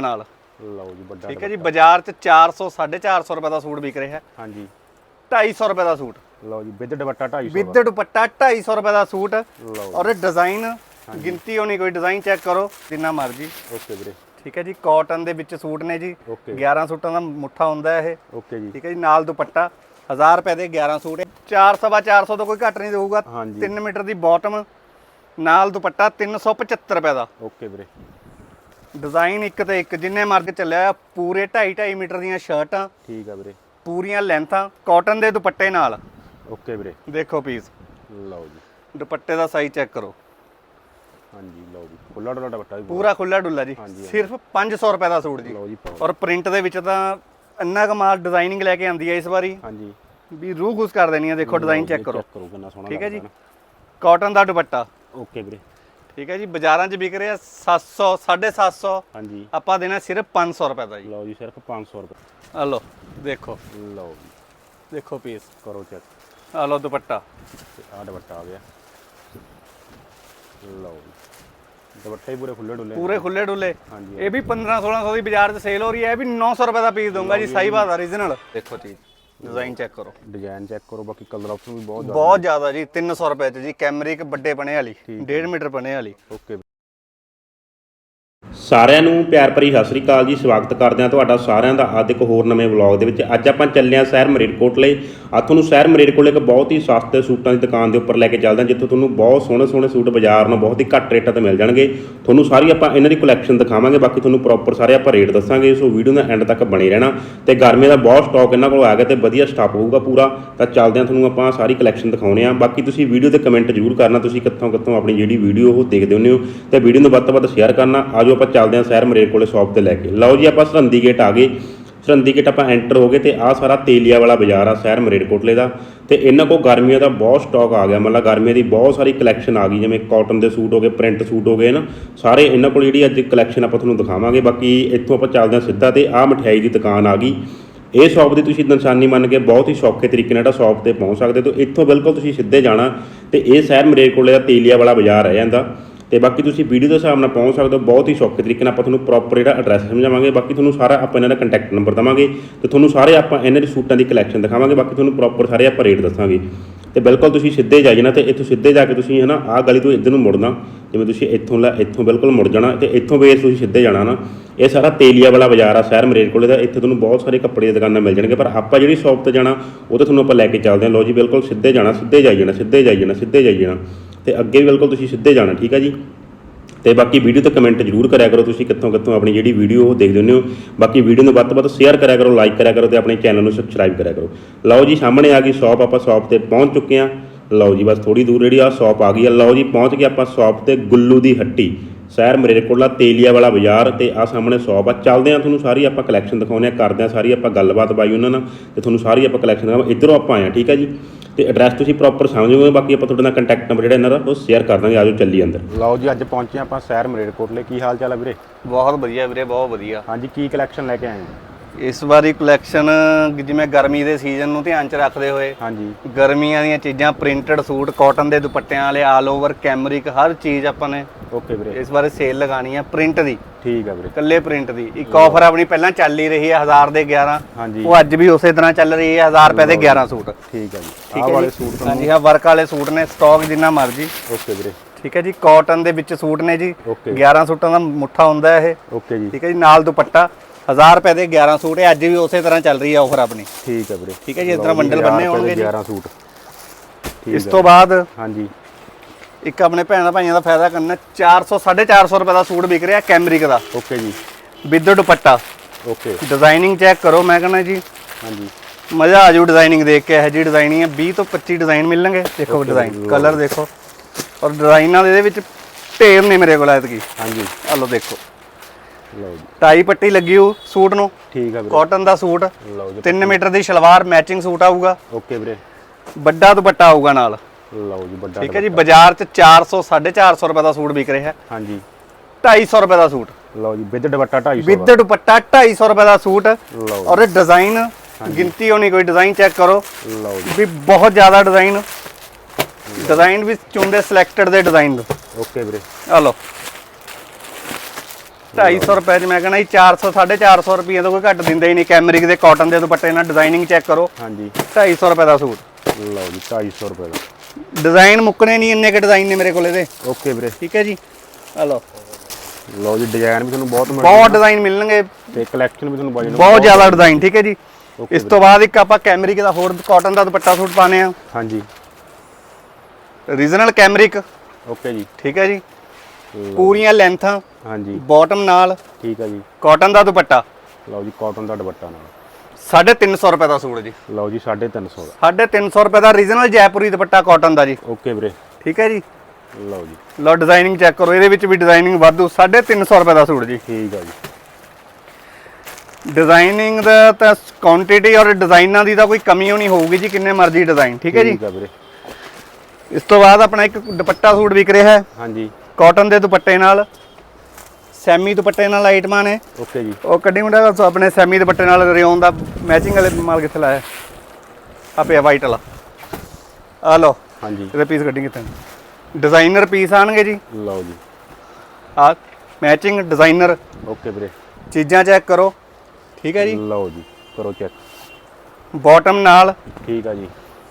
ਨਾਲ। ਲਓ ਜੀ ਵੱਡਾ ਠੀਕ ਹੈ ਜੀ ਬਾਜ਼ਾਰ 'ਚ 400 450 ਰੁਪਏ ਦਾ ਸੂਟ ਵਿਕ ਰਿਹਾ। ਹੈ ਹਾਂਜੀ 250 ਰੁਪਏ ਦਾ ਸੂਟ। ਲਓ ਜੀ ਵਿਦ ਦੁਪੱਟਾ 250 ਵਿਦ ਦੁਪੱਟਾ 250 ਰੁਪਏ ਦਾ ਸੂਟ। ਔਰ ਇਹ ਡਿਜ਼ਾਈਨ ਗਿਣਤੀ ਹੋਣੀ ਕੋਈ ਡਿਜ਼ਾਈਨ ਚੈੱਕ ਕਰੋ ਜਿੰਨਾ ਮਰਜ਼ੀ। ਓਕੇ ਵੀਰੇ। ਠੀਕ ਹੈ ਜੀ ਕਾਟਨ ਦੇ ਵਿੱਚ ਸੂਟ ਨੇ ਜੀ। ਓਕੇ। 11 ਸੂਟਾਂ ਦਾ ਮੁੱਠਾ ਹੁੰਦਾ ਹੈ ਇਹ। ਓਕੇ ਜੀ। ਠੀਕ ਹੈ ਜੀ ਨਾਲ ਦੁਪੱਟਾ। 1000 ਰੁਪਏ ਦੇ 11 ਸੂਟ 4 ਸਵਾ 400 ਤੋਂ ਕੋਈ ਘੱਟ ਨਹੀਂ ਦੇਊਗਾ। ਹਾਂਜੀ। 3 ਮੀਟਰ ਦੀ ਬਾਟਮ ਨਾਲ ਦੁਪੱਟਾ 375 ਰੁਪਏ ਦਾ। ਓਕੇ ਵੀਰੇ। ਡਿਜ਼ਾਈਨ ਇੱਕ ਤੇ ਇੱਕ ਜਿੰਨੇ ਮਾਰਕ ਚੱਲਿਆ ਆ, ਪੂਰੇ 2.5 2.5 ਮੀਟਰ ਦੀਆਂ ਸ਼ਰਟਾਂ ਠੀਕ ਆ ਵੀਰੇ। ਪੂਰੀਆਂ ਲੈਂਥਾਂ ਕਾਟਨ ਦੇ ਦੁਪੱਟੇ ਨਾਲ। ਓਕੇ ਵੀਰੇ। ਦੇਖੋ ਪੀਸ ਲਓ ਜੀ। ਦੁਪੱਟੇ ਦਾ ਸਾਈਜ਼ ਚੈੱਕ ਕਰੋ। ਹਾਂਜੀ ਲਓ ਜੀ। ਖੁੱਲਾ ਡੁੱਲਾ ਦੁਪੱਟਾ ਵੀ ਪੂਰਾ ਖੁੱਲਾ ਡੁੱਲਾ ਜੀ। ਸਿਰਫ 500 ਰੁਪਏ ਦਾ ਸੂਟ ਜੀ। ਲਓ ਜੀ ਔਰ ਪ੍ਰਿੰਟ ਦੇ ਵਿੱਚ ਤਾਂ ਇੰਨਾ ਕਮਾਲ ਡਿਜ਼ਾਈਨਿੰਗ ਲੈ ਕੇ ਆਂਦੀ ਹੈ ਇਸ ਵਾਰੀ। ਹਾਂਜੀ। ਵੀ ਰੂਹ ਖੁਸ਼ ਕਰ ਦੇਣੀ ਹੈ ਦੇਖੋ ਡਿਜ਼ਾਈਨ ਚੈੱਕ ਕਰੋ। ਠੀਕ ਹੈ ਜੀ। ਕਾਟਨ ਦਾ ਦੁਪੱਟਾ। ਓਕੇ ਵੀਰੇ। ਠੀਕ ਹੈ ਜੀ ਬਾਜ਼ਾਰਾਂ 'ਚ ਵਿਕ ਰਿਹਾ 700 750 ਹਾਂਜੀ। ਆਪਾਂ ਦੇਣਾ ਸਿਰਫ 500 ਰੁਪਏ ਦਾ ਜੀ। ਲਓ ਜੀ ਸਿਰਫ 500 ਰੁਪਏ। ਆ ਲਓ ਦੇਖੋ। ਲਓ ਜੀ। ਦੇਖੋ ਪੀਸ ਕਰੋ ਚੈੱਕ ਆ ਲਓ ਦੁਪੱਟਾ। ਆਹ ਦੁਪੱਟਾ ਆ ਗਿਆ। ਲਓ ਜੀ। ਦੁਪੱਟੇ ਹੀ ਪੂਰੇ ਖੁੱਲੇ ਡੁੱਲੇ ਪੂਰੇ ਖੁੱਲੇ ਡੁੱਲੇ। ਹਾਂਜੀ। ਇਹ ਵੀ 15 1600 ਦੀ ਬਾਜ਼ਾਰ 'ਚ ਸੇਲ ਹੋ ਰਹੀ ਹੈ। ਇਹ ਵੀ 900 ਰੁਪਏ ਦਾ ਪੀਸ ਦਊਂਗਾ ਜੀ। ਸਹੀ ਬਾਤ origignal ਦੇਖੋ ਚੀਜ਼ ਡਿਜ਼ਾਈਨ ਚੈੱਕ ਕਰੋ। ਡਿਜ਼ਾਈਨ ਚੈੱਕ ਕਰੋ ਬਾਕੀ ਕਲਰ ਆਪਸ਼ਨ ਵੀ ਬਹੁਤ ਬਹੁਤ ਜ਼ਿਆਦਾ ਜੀ 300 ਰੁਪਏ 'ਚ ਜੀ ਕੈਮਰਿਕ ਵੱਡੇ ਬਣੇ ਵਾਲੀ 1.5 ਮੀਟਰ ਬਣੇ ਵਾਲੀ। ਓਕੇ ਸਾਰਿਆਂ ਨੂੰ ਪਿਆਰ ਭਰੀ ਸਤਿ ਸ੍ਰੀ ਅਕਾਲ ਜੀ। ਸਵਾਗਤ ਕਰਦੇ ਹਾਂ ਤੁਹਾਡਾ ਸਾਰਿਆਂ ਦਾ ਅੱਜ ਇੱਕ ਹੋਰ ਨਵੇਂ ਵਲੌਗ ਦੇ ਵਿੱਚ। ਅੱਜ ਆਪਾਂ ਚੱਲੇ ਹਾਂ ਸ਼ਹਿਰ ਮਰੇਟਕੋਟਲੇ ਆ ਤੁਹਾਨੂੰ ਸ਼ਹਿਰ ਮਰੇਟਕੋਟਲੇ ਇੱਕ ਬਹੁਤ ਹੀ ਸਸਤੇ ਸੂਟਾਂ ਦੀ ਦੁਕਾਨ ਦੇ ਉੱਪਰ ਲੈ ਕੇ ਚੱਲਦੇ ਹਾਂ, ਜਿੱਥੋਂ ਤੁਹਾਨੂੰ ਬਹੁਤ ਸੋਹਣੇ ਸੋਹਣੇ ਸੂਟ ਬਾਜ਼ਾਰ ਨੂੰ ਬਹੁਤ ਹੀ ਘੱਟ ਰੇਟਾਂ ਤੇ ਮਿਲ ਜਾਣਗੇ। ਤੁਹਾਨੂੰ ਸਾਰੀ ਆਪਾਂ ਇਹਨਾਂ ਦੀ ਕਲੈਕਸ਼ਨ ਦਿਖਾਵਾਂਗੇ, ਬਾਕੀ ਤੁਹਾਨੂੰ ਪ੍ਰੋਪਰ ਸਾਰੇ ਆਪਾਂ ਰੇਟ ਦੱਸਾਂਗੇ। ਸੋ ਵੀਡੀਓ ਦਾ ਐਂਡ ਤੱਕ ਬਣੇ ਰਹਿਣਾ। ਤੇ ਗਰਮੀ ਦਾ ਬਹੁਤ ਸਟਾਕ ਇਹਨਾਂ ਕੋਲ ਆ ਗਿਆ ਤੇ ਵਧੀਆ ਸਟਾਕ ਹੋਊਗਾ ਪੂਰਾ। ਤਾਂ ਚੱਲਦੇ ਹਾਂ ਤੁਹਾਨੂੰ ਆਪਾਂ ਸਾਰੀ ਕਲੈਕਸ਼ਨ ਦਿਖਾਉਣੇ ਆ ਬਾਕੀ ਤੁਸੀਂ ਵੀਡੀਓ ਤੇ ਕਮੈਂਟ ਜ਼ਰੂਰ ਕਰਨਾ। ਤੁਸੀਂ ਕਿੱਥੋਂ ਕਿੱਥੋਂ ਆਪਣੀ ਜਿਹੜੀ ਵੀਡੀਓ ਉਹ ਦੇਖਦੇ ਹੁੰਦੇ ਹੋ। ਤੇ ਵੀਡੀਓ ਨੂੰ ਵੱਧ ਤੋਂ ਵੱਧ ਸ਼ੇਅਰ ਕਰਨਾ। ਆਜੋ ਆਪਾਂ ਚੱਲਦੇ ਹਾਂ ਸ਼ਹਿਰ ਮਰੇਰ ਕੋਲੇ ਸ਼ਾਪ ਤੇ ਲੈ ਕੇ। ਲਓ ਜੀ, ਆਪਾਂ ਸਰਹੰਦੀ ਗੇਟ ਆ ਗਏ। ਸਰਹੰਦੀ ਗੇਟ ਆਪਾਂ ਐਂਟਰ ਹੋ ਗਏ ਤੇ ਆਹ ਸਾਰਾ ਤੇਲੀਆ ਵਾਲਾ ਬਾਜ਼ਾਰ ਆ ਸ਼ਹਿਰ ਮਰੇਰਕੋਟਲੇ ਦਾ। ਤੇ ਇਹਨਾਂ ਕੋਲ ਗਰਮੀਆਂ ਦਾ ਬਹੁਤ ਸਟਾਕ ਆ ਗਿਆ। ਮਤਲਬ ਗਰਮੀਆਂ ਦੀ ਬਹੁਤ ਸਾਰੀ ਕਲੈਕਸ਼ਨ ਆ ਗਈ। ਜਿਵੇਂ ਕਾਟਨ ਦੇ ਸੂਟ ਹੋ ਗਏ ਪ੍ਰਿੰਟ ਸੂਟ ਹੋ ਗਏ ਨਾ ਸਾਰੇ ਇਹਨਾਂ ਕੋਲ ਜਿਹੜੀ ਅੱਜ ਕਲੈਕਸ਼ਨ ਆਪਾਂ ਤੁਹਾਨੂੰ ਦਿਖਾਵਾਂਗੇ। ਬਾਕੀ ਇੱਥੋਂ ਆਪਾਂ ਚੱਲਦੇ ਹਾਂ ਸਿੱਧਾ ਤੇ ਆਹ ਮਠਿਆਈ ਦੀ ਦੁਕਾਨ ਆ ਗਈ। ਇਹ ਸ਼ਾਪ ਦੀ ਤੁਸੀਂ ਨਿਸ਼ਾਨੀ ਮੰਨ ਕੇ ਬਹੁਤ ਹੀ ਸੌਖੇ ਤਰੀਕੇ ਨਾਲ ਜਿਹੜਾ ਸ਼ਾਪ ਤੇ ਪਹੁੰਚ ਸਕਦੇ ਹੋ। ਇੱਥੋਂ ਬਿਲਕੁਲ ਤੁਸੀਂ ਸਿੱਧੇ ਜਾਣਾ ਤੇ ਇਹ ਸ਼ਹਿਰ ਮਰੇਰਕੋਟਲੇ ਦਾ ਤੇਲੀਆ ਵਾਲਾ ਬਾਜ਼ਾਰ ਰਹਿ ਜਾਂਦਾ। ਤੇ ਬਾਕੀ ਤੁਸੀਂ ਵੀਡੀਓ ਦੇ ਹਿਸਾਬ ਨਾਲ ਪਹੁੰਚ ਸਕਦੇ ਹੋ, ਬਹੁਤ ਹੀ ਸੌਖੇ ਤਰੀਕੇ ਨਾਲ ਆਪਾਂ ਤੁਹਾਨੂੰ ਪ੍ਰੋਪਰ ਜਿਹੜਾ ਐਡਰੈਸ ਸਮਝਾਵਾਂਗੇ, ਬਾਕੀ ਤੁਹਾਨੂੰ ਸਾਰਾ ਆਪਾਂ ਇਹਨਾਂ ਦਾ ਕੰਟੈਕਟ ਨੰਬਰ ਦਵਾਂਗੇ ਤੇ ਤੁਹਾਨੂੰ ਸਾਰੇ ਆਪਾਂ ਇਹਨਾਂ ਦੇ ਸੂਟਾਂ ਦੀ ਕਲੈਕਸ਼ਨ ਦਿਖਾਵਾਂਗੇ, ਬਾਕੀ ਤੁਹਾਨੂੰ ਪ੍ਰੋਪਰ ਸਾਰੇ ਆਪਾਂ ਰੇਟ ਦੱਸਾਂਗੇ। ਤੇ ਬਿਲਕੁਲ ਤੁਸੀਂ ਸਿੱਧੇ ਜਾਈ ਜਾਣਾ ਤੇ ਇੱਥੋਂ ਸਿੱਧੇ ਜਾ ਕੇ ਤੁਸੀਂ ਹਨਾ, ਆਹ ਗਲੀ ਤੋਂ ਇੱਧਰ ਨੂੰ ਮੁੜਨਾ, ਜਿਵੇਂ ਤੁਸੀਂ ਇੱਥੋਂ ਲੈ, ਇੱਥੋਂ ਬਿਲਕੁਲ ਮੁੜ ਜਾਣਾ ਤੇ ਇੱਥੋਂ ਬੇਸ ਤੁਸੀਂ ਸਿੱਧੇ ਜਾਣਾ ਨਾ ਇਹ ਸਾਰਾ ਤੇਲੀਆ ਵਾਲਾ ਬਾਜ਼ਾਰ ਆ, ਸ਼ਹਿਰ ਮਰੇਰਕੋਲੇ ਦਾ, ਇੱਥੇ ਤੁਹਾਨੂੰ ਬਹੁਤ ਸਾਰੇ ਕੱਪੜੇ ਦੀਆਂ ਦੁਕਾਨਾਂ ਮਿਲ ਜਾਣਗੇ, ਪਰ ਆਪਾਂ ਜਿਹੜੀ ਸ਼ਾਪ ਤੇ ਜਾਣਾ, ਉਹ ਤੇ ਤੁਹਾਨੂੰ ਆਪਾਂ ਲੈ ਕੇ ਚੱਲਦੇ ਹਾਂ। ਲੋ ਜੀ, ਬਿਲਕੁਲ ਸਿੱਧੇ ਜਾਣਾ, ਸਿੱਧੇ ਜਾਈ ਜਾਣਾ, ਸਿੱਧੇ ਜਾਈ ਜਾਣਾ, ਸਿੱਧੇ ਜਾਈ ਜਾਣਾ। ਤੇ ਅੱਗੇ ਬਿਲਕੁਲ ਤੁਸੀਂ ਸਿੱਧੇ ਜਾਣਾ, ਠੀਕ ਆ ਜੀ? ਤੇ ਬਾਕੀ ਵੀਡੀਓ ਤੇ ਕਮੈਂਟ ਜ਼ਰੂਰ ਕਰਿਆ ਕਰੋ ਤੁਸੀਂ ਕਿੱਥੋਂ ਕਿੱਥੋਂ ਆਪਣੀ ਜਿਹੜੀ ਵੀਡੀਓ ਉਹ ਦੇਖਦੇ ਹੁੰਦੇ ਹੋ। ਬਾਕੀ ਵੀਡੀਓ ਨੂੰ ਵੱਧ ਤੋਂ ਵੱਧ ਸ਼ੇਅਰ ਕਰਿਆ ਕਰੋ ਲਾਈਕ ਕਰਿਆ ਕਰੋ ਤੇ ਆਪਣੇ ਚੈਨਲ ਨੂੰ ਸਬਸਕ੍ਰਾਈਬ ਕਰਿਆ ਕਰੋ। ਲਓ ਜੀ, ਸਾਹਮਣੇ ਆ ਗਈ ਸ਼ਾਪ ਆਪਾਂ ਸ਼ਾਪ ਤੇ ਪਹੁੰਚ ਚੁੱਕੇ ਹਾਂ। ਲਓ ਜੀ, ਬਸ ਥੋੜੀ ਦੂਰ ਜਿਹੜੀ ਆ ਸ਼ਾਪ ਆ ਗਈ ਆ। ਲਓ ਜੀ, ਪਹੁੰਚ ਗਏ ਆਪਾਂ ਸ਼ਾਪ ਤੇ ਗੁੱਲੂ ਦੀ ਹੱਟੀ। ਸ਼ਹਿਰ ਮਰੇਰਕੋਟਲਾ ਤੇਲੀਆ ਵਾਲਾ ਬਾਜ਼ਾਰ ਤੇ ਆ ਸਾਹਮਣੇ ਸ਼ਾਪ ਆ। ਚੱਲਦੇ ਆ ਤੁਹਾਨੂੰ ਸਾਰੀ ਆਪਾਂ ਕਲੈਕਸ਼ਨ ਦਿਖਾਉਂਦੇ ਆ ਕਰਦੇ ਆ ਸਾਰੀ ਆਪਾਂ ਗੱਲਬਾਤ ਬਾਈ ਉਹਨਾਂ ਨਾਲ ਤੇ ਤੁਹਾਨੂੰ ਸਾਰੀ ਆਪਾਂ ਕਲੈਕਸ਼ਨ ਦਿਖਾਵਾਂ ਇਧਰੋਂ ਆਪਾਂ ਆਏ ਆ ਠੀਕ ਆ ਜੀ? ਤੇ ਐਡਰੈਸ ਤੁਸੀਂ ਪ੍ਰੋਪਰ ਸਮਝੋਗੇ ਬਾਕੀ ਆਪਾਂ ਤੁਹਾਡੇ ਨਾਲ ਕੰਟੈਕਟ ਨੰਬਰ ਜਿਹੜਾ ਇਹਨਾਂ ਦਾ ਉਹ ਸ਼ੇਅਰ ਕਰ ਦਾਂਗੇ ਆਜੋ ਚੱਲੀ ਅੰਦਰ। ਲਓ ਜੀ ਅੱਜ ਪਹੁੰਚੇ ਆਪਾਂ ਸ਼ਹਿਰ ਮਰੇਟਕੋਟਲੇ ਕੀ ਹਾਲ ਚਾਲ ਆ ਵੀਰੇ? ਬਹੁਤ ਵਧੀਆ ਵੀਰੇ ਬਹੁਤ ਵਧੀਆ। ਹਾਂਜੀ ਕੀ ਕਲੈਕਸ਼ਨ ਲੈ ਕੇ ਆਏ ਆ ਇਸ ਵਾਰੀ ਕਲੈਕਸ਼ਨ ਜਿਵੇਂ ਗਰਮੀ ਦੇ ਸੀਜ਼ਨ ਨੂੰ ਧਿਆਨ 'ਚ ਰੱਖਦੇ ਹੋਏ ਹਾਂਜੀ। ਗਰਮੀਆਂ ਦੀਆਂ ਚੀਜ਼ਾਂ ਪ੍ਰਿੰਟਡ ਸੂਟ ਕਾਟਨ ਦੇ ਦੁਪੱਟਿਆਂ ਵਾਲੇ ਆਲ ਓਵਰ ਕੈਮਰਿਕ ਹਰ ਚੀਜ਼ ਆਪਾਂ ਨੇ ਓਕੇ ਵੀਰੇ। ਇਸ ਵਾਰੇ ਸੇਲ ਲਗਾਣੀ ਹੈ ਪ੍ਰਿੰਟ ਦੀ। ਠੀਕ ਆ ਵੀਰੇ। ਕੱਲੇ ਪ੍ਰਿੰਟ ਦੀ। ਇੱਕ ਆਫਰ ਆਪਣੀ ਪਹਿਲਾਂ ਚੱਲ ਹੀ ਰਹੀ ਹੈ 1000 ਦੇ 11 ਹਾਂਜੀ। ਉਹ ਅੱਜ ਵੀ ਉਸੇ ਤਰ੍ਹਾਂ ਚੱਲ ਰਹੀ ਹੈ 1000 ਰੁਪਏ ਦੇ 11 ਸੂਟ। ਠੀਕ ਆ ਜੀ। ਆਹ ਵਾਲੇ? ਸੂਟ ਹਾਂਜੀ ਤੁਹਾਨੂੰ ਹਾਂ ਵਰਕ ਵਾਲੇ ਸੂਟ ਨੇ ਸਟਾਕ ਜਿੰਨਾ ਮਰਜ਼ੀ। ਓਕੇ ਵੀਰੇ। ਠੀਕ ਹੈ ਜੀ ਕਾਟਨ ਦੇ ਵਿੱਚ ਸੂਟ ਨੇ ਜੀ। ਓਕੇ 11 ਸੂਟਾਂ ਦਾ ਮੁੱਠਾ ਹੁੰਦਾ ਹੈ ਇਹ। ਓਕੇ ਜੀ। ਠੀਕ ਹੈ ਜੀ ਨਾਲ ਦੁਪੱਟਾ। 1000 ਰੁਪਏ ਦੇ 11 ਸੂਟ ਹੈ ਅੱਜ ਵੀ ਉਸੇ ਤਰ੍ਹਾਂ ਚੱਲ ਰਹੀ ਹੈ ਆਫਰ ਆਪਣੀ। ਠੀਕ ਆ ਵੀਰੇ। ਠੀਕ ਹੈ ਜੀ, ਇਸ ਤਰ੍ਹਾਂ ਬੰਡਲ ਬੰਨੇ ਹੋਣਗੇ ਜੀ। 11 ਸੂਟ। ਇਸ। ਤੋਂ ਬਾਅਦ ਹਾਂਜੀ। ਇੱਕ ਆਪਣੇ ਭੈਣਾਂ ਭਾਈਆਂ ਦਾ ਫਾਇਦਾ ਕਰਨਾ 400 450 ਰੁਪਏ ਦਾ ਸੂਟ ਵਿਕ ਰਿਹਾ ਕੈਮਰਿਕ ਦਾ। ਓਕੇ ਜੀ। With dupatta. Okay. Designing check ਕਰੋ ਮੈਂ ਕਹਿੰਦਾ ਜੀ। ਹਾਂਜੀ। ਮਜ਼ਾ ਆ ਜੂ ਡਿਜ਼ਾਈਨਿੰਗ ਦੇਖ ਕੇ ਇਹ ਜੀ ਡਿਜ਼ਾਈਨਿੰਗ ਹੈ 20 ਤੋਂ 25 ਡਿਜ਼ਾਈਨ ਮਿਲਣਗੇ। ਦੇਖੋ ਡਿਜ਼ਾਈਨ ਕਲਰ ਦੇਖੋ। ਔਰ ਡਿਜ਼ਾਈਨਾਂ ਦੇ ਇਹਦੇ ਵਿੱਚ ਢੇਰ ਨੇ ਮੇਰੇ ਕੋਲ ਐਤਕੀ। ਹਾਂਜੀ। ਆ ਲਓ ਦੇਖੋ। ਲਓ ਜੀ। ਟਾਈ ਪੱਟੀ ਲੱਗੀ ਹੋ ਸੂਟ ਨੂੰ। ਠੀਕ ਆ ਵੀਰੇ। ਕਾਟਨ ਦਾ ਸੂਟ। ਲਓ ਜੀ 3 ਮੀਟਰ ਦੀ ਸ਼ਲਵਾਰ ਮੈਚਿੰਗ ਸੂਟ ਆਊਗਾ। ਓਕੇ ਵੀਰੇ। ਵੱਡਾ ਦੁਪੱਟਾ ਆਊਗਾ ਨਾਲ। ਲਓ ਜੀ ਵੱਡਾ ਠੀਕ ਹੈ ਜੀ ਬਾਜ਼ਾਰ 'ਚ 400 450 ਰੁਪਏ ਦਾ ਸੂਟ ਵਿਕ ਰਿਹਾ। ਹੈ ਹਾਂਜੀ 250 ਰੁਪਏ ਦਾ ਸੂਟ। ਲਓ ਜੀ ਵਿਦ ਦੁਪੱਟਾ 250 ਵਿਦ ਦੁਪੱਟਾ 250 ਰੁਪਏ ਦਾ ਸੂਟ। ਔਰ ਇਹ ਡਿਜ਼ਾਈਨ ਗਿਣਤੀ ਹੋਣੀ ਕੋਈ ਡਿਜ਼ਾਈਨ ਚੈੱਕ ਕਰੋ। ਲਓ ਜੀ। ਵੀ ਬਹੁਤ ਜ਼ਿਆਦਾ ਡਿਜ਼ਾਈਨ ਡਿਜ਼ਾਈਨ ਵੀ ਚੁੰਦੇ ਸਿਲੈਕਟਡ ਦੇ ਡਿਜ਼ਾਈਨ ਓਕੇ ਵੀਰੇ। ਆ ਲਓ। 250 ਰੁਪਏ ਚ ਮੈਂ ਕਹਿੰਦਾ ਜੀ 400 450 ਰੁਪਏ ਤੋਂ ਕੋਈ ਘੱਟ ਦਿੰਦਾ ਹੀ ਨਹੀਂ। ਕੈਮਰਿਕ ਦੇ ਕਾਟਨ ਦੇ ਦੁਪੱਟੇ ਨਾਲ ਡਿਜ਼ਾਈਨਿੰਗ ਚੈੱਕ ਕਰੋ। ਹਾਂਜੀ। 250 ਰੁਪਏ ਦਾ ਸੂਟ। ਲਓ ਜੀ 250 ਰੁਪਏ ਦਾ। ਡਿਜ਼ਾਈਨ ਮੁੱਕਣੇ ਨਹੀਂ ਇੰਨੇ ਕਿ ਡਿਜ਼ਾਈਨ ਨੇ ਮੇਰੇ ਕੋਲ ਇਹਦੇ ਓਕੇ ਵੀਰੇ। ਠੀਕ ਹੈ ਜੀ? ਆ ਲਓ। ਲਓ ਜੀ ਡਿਜ਼ਾਈਨ ਵੀ ਤੁਹਾਨੂੰ ਬਹੁਤ ਮਿਲ ਬਹੁਤ ਡਿਜ਼ਾਈਨ ਮਿਲਣਗੇ। ਤੇ ਕਲੈਕਸ਼ਨ ਵੀ ਤੁਹਾਨੂੰ ਨੂੰ ਬਹੁਤ ਜ਼ਿਆਦਾ ਡਿਜ਼ਾਈਨ ਠੀਕ ਹੈ ਜੀ? ਇਸ ਤੋਂ ਬਾਅਦ ਇੱਕ ਆਪਾਂ ਕੈਮਰਿਕ ਦਾ ਹੋਰ ਕਾਟਨ ਦਾ ਦੁਪੱਟਾ ਸੂਟ ਪਾਣੇ ਆ ਹਾਂਜੀ। ਰੀਜਨਲ ਕੈਮਰਿਕ ਓਕੇ ਜੀ। ਠੀਕ ਹੈ ਜੀ? ਪੂਰੀਆਂ ਲੈਂਥਾਂ ਹਾਂਜੀ। ਬਾਟਮ ਨਾਲ ਠੀਕ ਹੈ ਜੀ। ਕਾਟਨ ਦਾ ਦੁਪੱਟਾ। ਲਓ ਜੀ ਕਾਟਨ ਦਾ ਦੁਪੱਟਾ ਨਾਲ। 350 ਰੁਪਏ ਦਾ ਸੂਟ ਜੀ। ਲਓ ਜੀ 350 ਦਾ। 350 ਰੁਪਏ ਦਾ ਰੀਜਨਲ ਜੈਪੁਰੀ ਦੁਪੱਟਾ ਕਾਟਨ ਦਾ ਜੀ। ਓਕੇ ਵੀਰੇ। ਠੀਕ ਹੈ ਜੀ। ਲਓ ਜੀ। ਲਓ ਡਿਜ਼ਾਈਨਿੰਗ ਚੈੱਕ ਕਰੋ ਇਹਦੇ ਵਿੱਚ ਵੀ ਡਿਜ਼ਾਈਨਿੰਗ ਵਾਧੂ 350 ਰੁਪਏ ਦਾ ਸੂਟ ਜੀ। ਠੀਕ ਹੈ ਜੀ। ਡਿਜ਼ਾਈਨਿੰਗ ਦਾ ਤਾਂ ਕੁਆਂਟੀਟੀ ਔਰ ਡਿਜ਼ਾਈਨਾਂ ਦੀ ਤਾਂ ਕੋਈ ਕਮੀ ਹੋਣੀ ਹੋਊਗੀ ਜੀ ਕਿੰਨੇ ਮਰਜ਼ੀ ਡਿਜ਼ਾਈਨ ਠੀਕ ਹੈ ਜੀ। ਠੀਕ ਹੈ ਵੀਰੇ। ਇਸ ਤੋਂ ਬਾਅਦ ਆਪਣਾ ਇੱਕ ਦੁਪੱਟਾ ਸੂਟ ਵਿਕ ਰਿਹਾ ਹੈ। ਹਾਂਜੀ। ਕਾਟਨ ਦੇ ਦੁਪੱਟੇ ਨਾਲ ਸੈਮੀ ਦੁਪੱਟੇ ਨਾਲ ਆਈਟਮਾਂ ਨੇ। ਓਕੇ ਜੀ। ਉਹ ਕੱਢੀ ਮੁੰਡਾ ਆਪਣੇ ਸੈਮੀ ਦੁਪੱਟੇ ਨਾਲ ਰਿਓਨ ਦਾ ਮੈਚਿੰਗ ਵਾਲੇ ਮਾਲ ਕਿੱਥੇ ਲਾਇਆ? ਆ ਪਿਆ ਵਾਈਟ ਵਾਲਾ। ਆ ਲਓ ਹਾਂਜੀ। ਇਹਦੇ ਪੀਸ ਕੱਢੀ ਕਿੱਥੇ ਡਿਜ਼ਾਈਨਰ ਪੀਸ ਆਣਗੇ ਜੀ। ਲਓ ਜੀ। ਆ ਮੈਚਿੰਗ ਡਿਜ਼ਾਈਨਰ ਓਕੇ ਵੀਰੇ। ਚੀਜ਼ਾਂ ਚੈੱਕ ਕਰੋ। ਠੀਕ ਹੈ ਜੀ? ਲਓ ਜੀ ਕਰੋ ਚੈੱਕ ਬਾਟਮ ਨਾਲ। ਠੀਕ ਹੈ ਜੀ।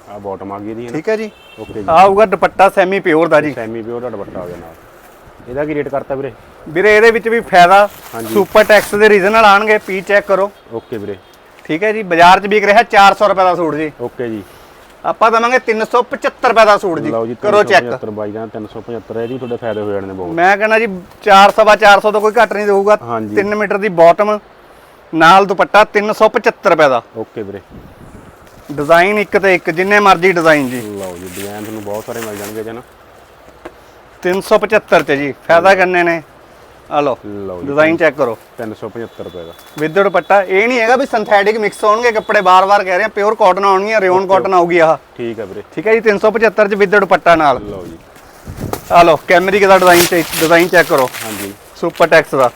ਆ ਬਾਟਮ ਆ ਗਈ ਨਾ। ਠੀਕ ਹੈ ਜੀ? ਓਕੇ ਜੀ। ਆਊਗਾ ਦੁਪੱਟਾ ਸੈਮੀ ਪਿਓਰ ਦਾ ਜੀ। ਸੈਮੀ ਪਿਓਰ ਦਾ ਦੁਪੱਟਾ ਆ ਗਿਆ ਨਾਲ। ਇਹਦਾ ਕੀ ਰੇਟ ਕਰਤਾ ਵੀਰੇ? ਵੀਰੇ ਇਹਦੇ ਵਿੱਚ ਵੀ ਫਾਇਦਾ। ਸੁਪਰ ਟੈਕਸ ਦੇ ਰੀਜ਼ਨਲ ਆਣਗੇ ਪੀ ਚੈੱਕ ਕਰੋ। ਓਕੇ ਵੀਰੇ। ਠੀਕ ਹੈ ਜੀ ਬਾਜ਼ਾਰ 'ਚ ਵਿਕ ਰਿਹਾ 400 ਰੁਪਏ ਦਾ ਸੂਟ ਜੀ। ਓਕੇ ਜੀ। ਆਪਾਂ ਦਵਾਂਗੇ 375 ਰੁਪਏ ਦਾ ਸੂਟ ਜੀ। ਕਰੋ ਚੈੱਕ 375 ਬਾਈ ਦਾ 375 ਹੈ ਜੀ ਤੁਹਾਡੇ ਫਾਇਦੇ ਹੋ ਜਾਣੇ ਬਹੁਤ। ਮੈਂ ਕਹਿੰਦਾ ਜੀ 400 ਬਾ 400 ਤੋਂ ਕੋਈ ਘੱਟ ਨਹੀਂ ਦੇਊਗਾ। ਹਾਂਜੀ। 3 ਮੀਟਰ ਦੀ ਬਾਟਮ ਨਾਲ ਦੁਪੱਟਾ 375 ਰੁਪਏ ਦਾ। ਓਕੇ ਵੀਰੇ। ਡਿਜ਼ਾਈਨ ਇੱਕ ਤੇ ਇੱਕ ਜਿੰਨੇ ਮਰਜ਼ੀ ਡਿਜ਼ਾਈਨ ਜੀ। ਲਓ ਜੀ ਡਿਜ਼ਾਈਨ ਤੁਹਾਨੂੰ ਬਹੁਤ ਸਾਰੇ ਮਿਲ ਜਾਣਗੇ ਜੀ ਨਾ। 375 ਚ ਜੀ ਫਾਇਦਾ ਕਰਨੇ ਨੇ। ਆ ਲਓ ਲਓ ਜੀ ਡਿਜ਼ਾਈਨ ਚੈੱਕ ਕਰੋ। 375 ਰੁਪਏ ਦਾ। ਵਿਦ ਦੁਪੱਟਾ ਇਹ ਨਹੀਂ ਹੈਗਾ ਵੀ ਸਿੰਥੈਟਿਕ ਮਿਕਸ ਹੋਣਗੇ ਕੱਪੜੇ ਬਾਰ-ਬਾਰ ਕਹਿ ਰਹੇ ਆ ਪਿਓਰ ਕਾਟਨ ਆਉਣਗੀਆਂ ਰਿਓਨ ਕਾਟਨ ਆਊਗੀ ਆਹ। ਠੀਕ ਹੈ ਵੀਰੇ। ਠੀਕ ਹੈ ਜੀ 375 ਚ ਵਿਦ ਦੁਪੱਟਾ ਨਾਲ। ਲਓ ਜੀ। ਆ ਲਓ ਕੈਮਰਿਕ ਦਾ ਡਿਜ਼ਾਈਨ ਡਿਜ਼ਾਈਨ ਚੈੱਕ ਕਰੋ। ਹਾਂਜੀ। ਸੁਪਰ ਟੈਕਸ ਦਾ।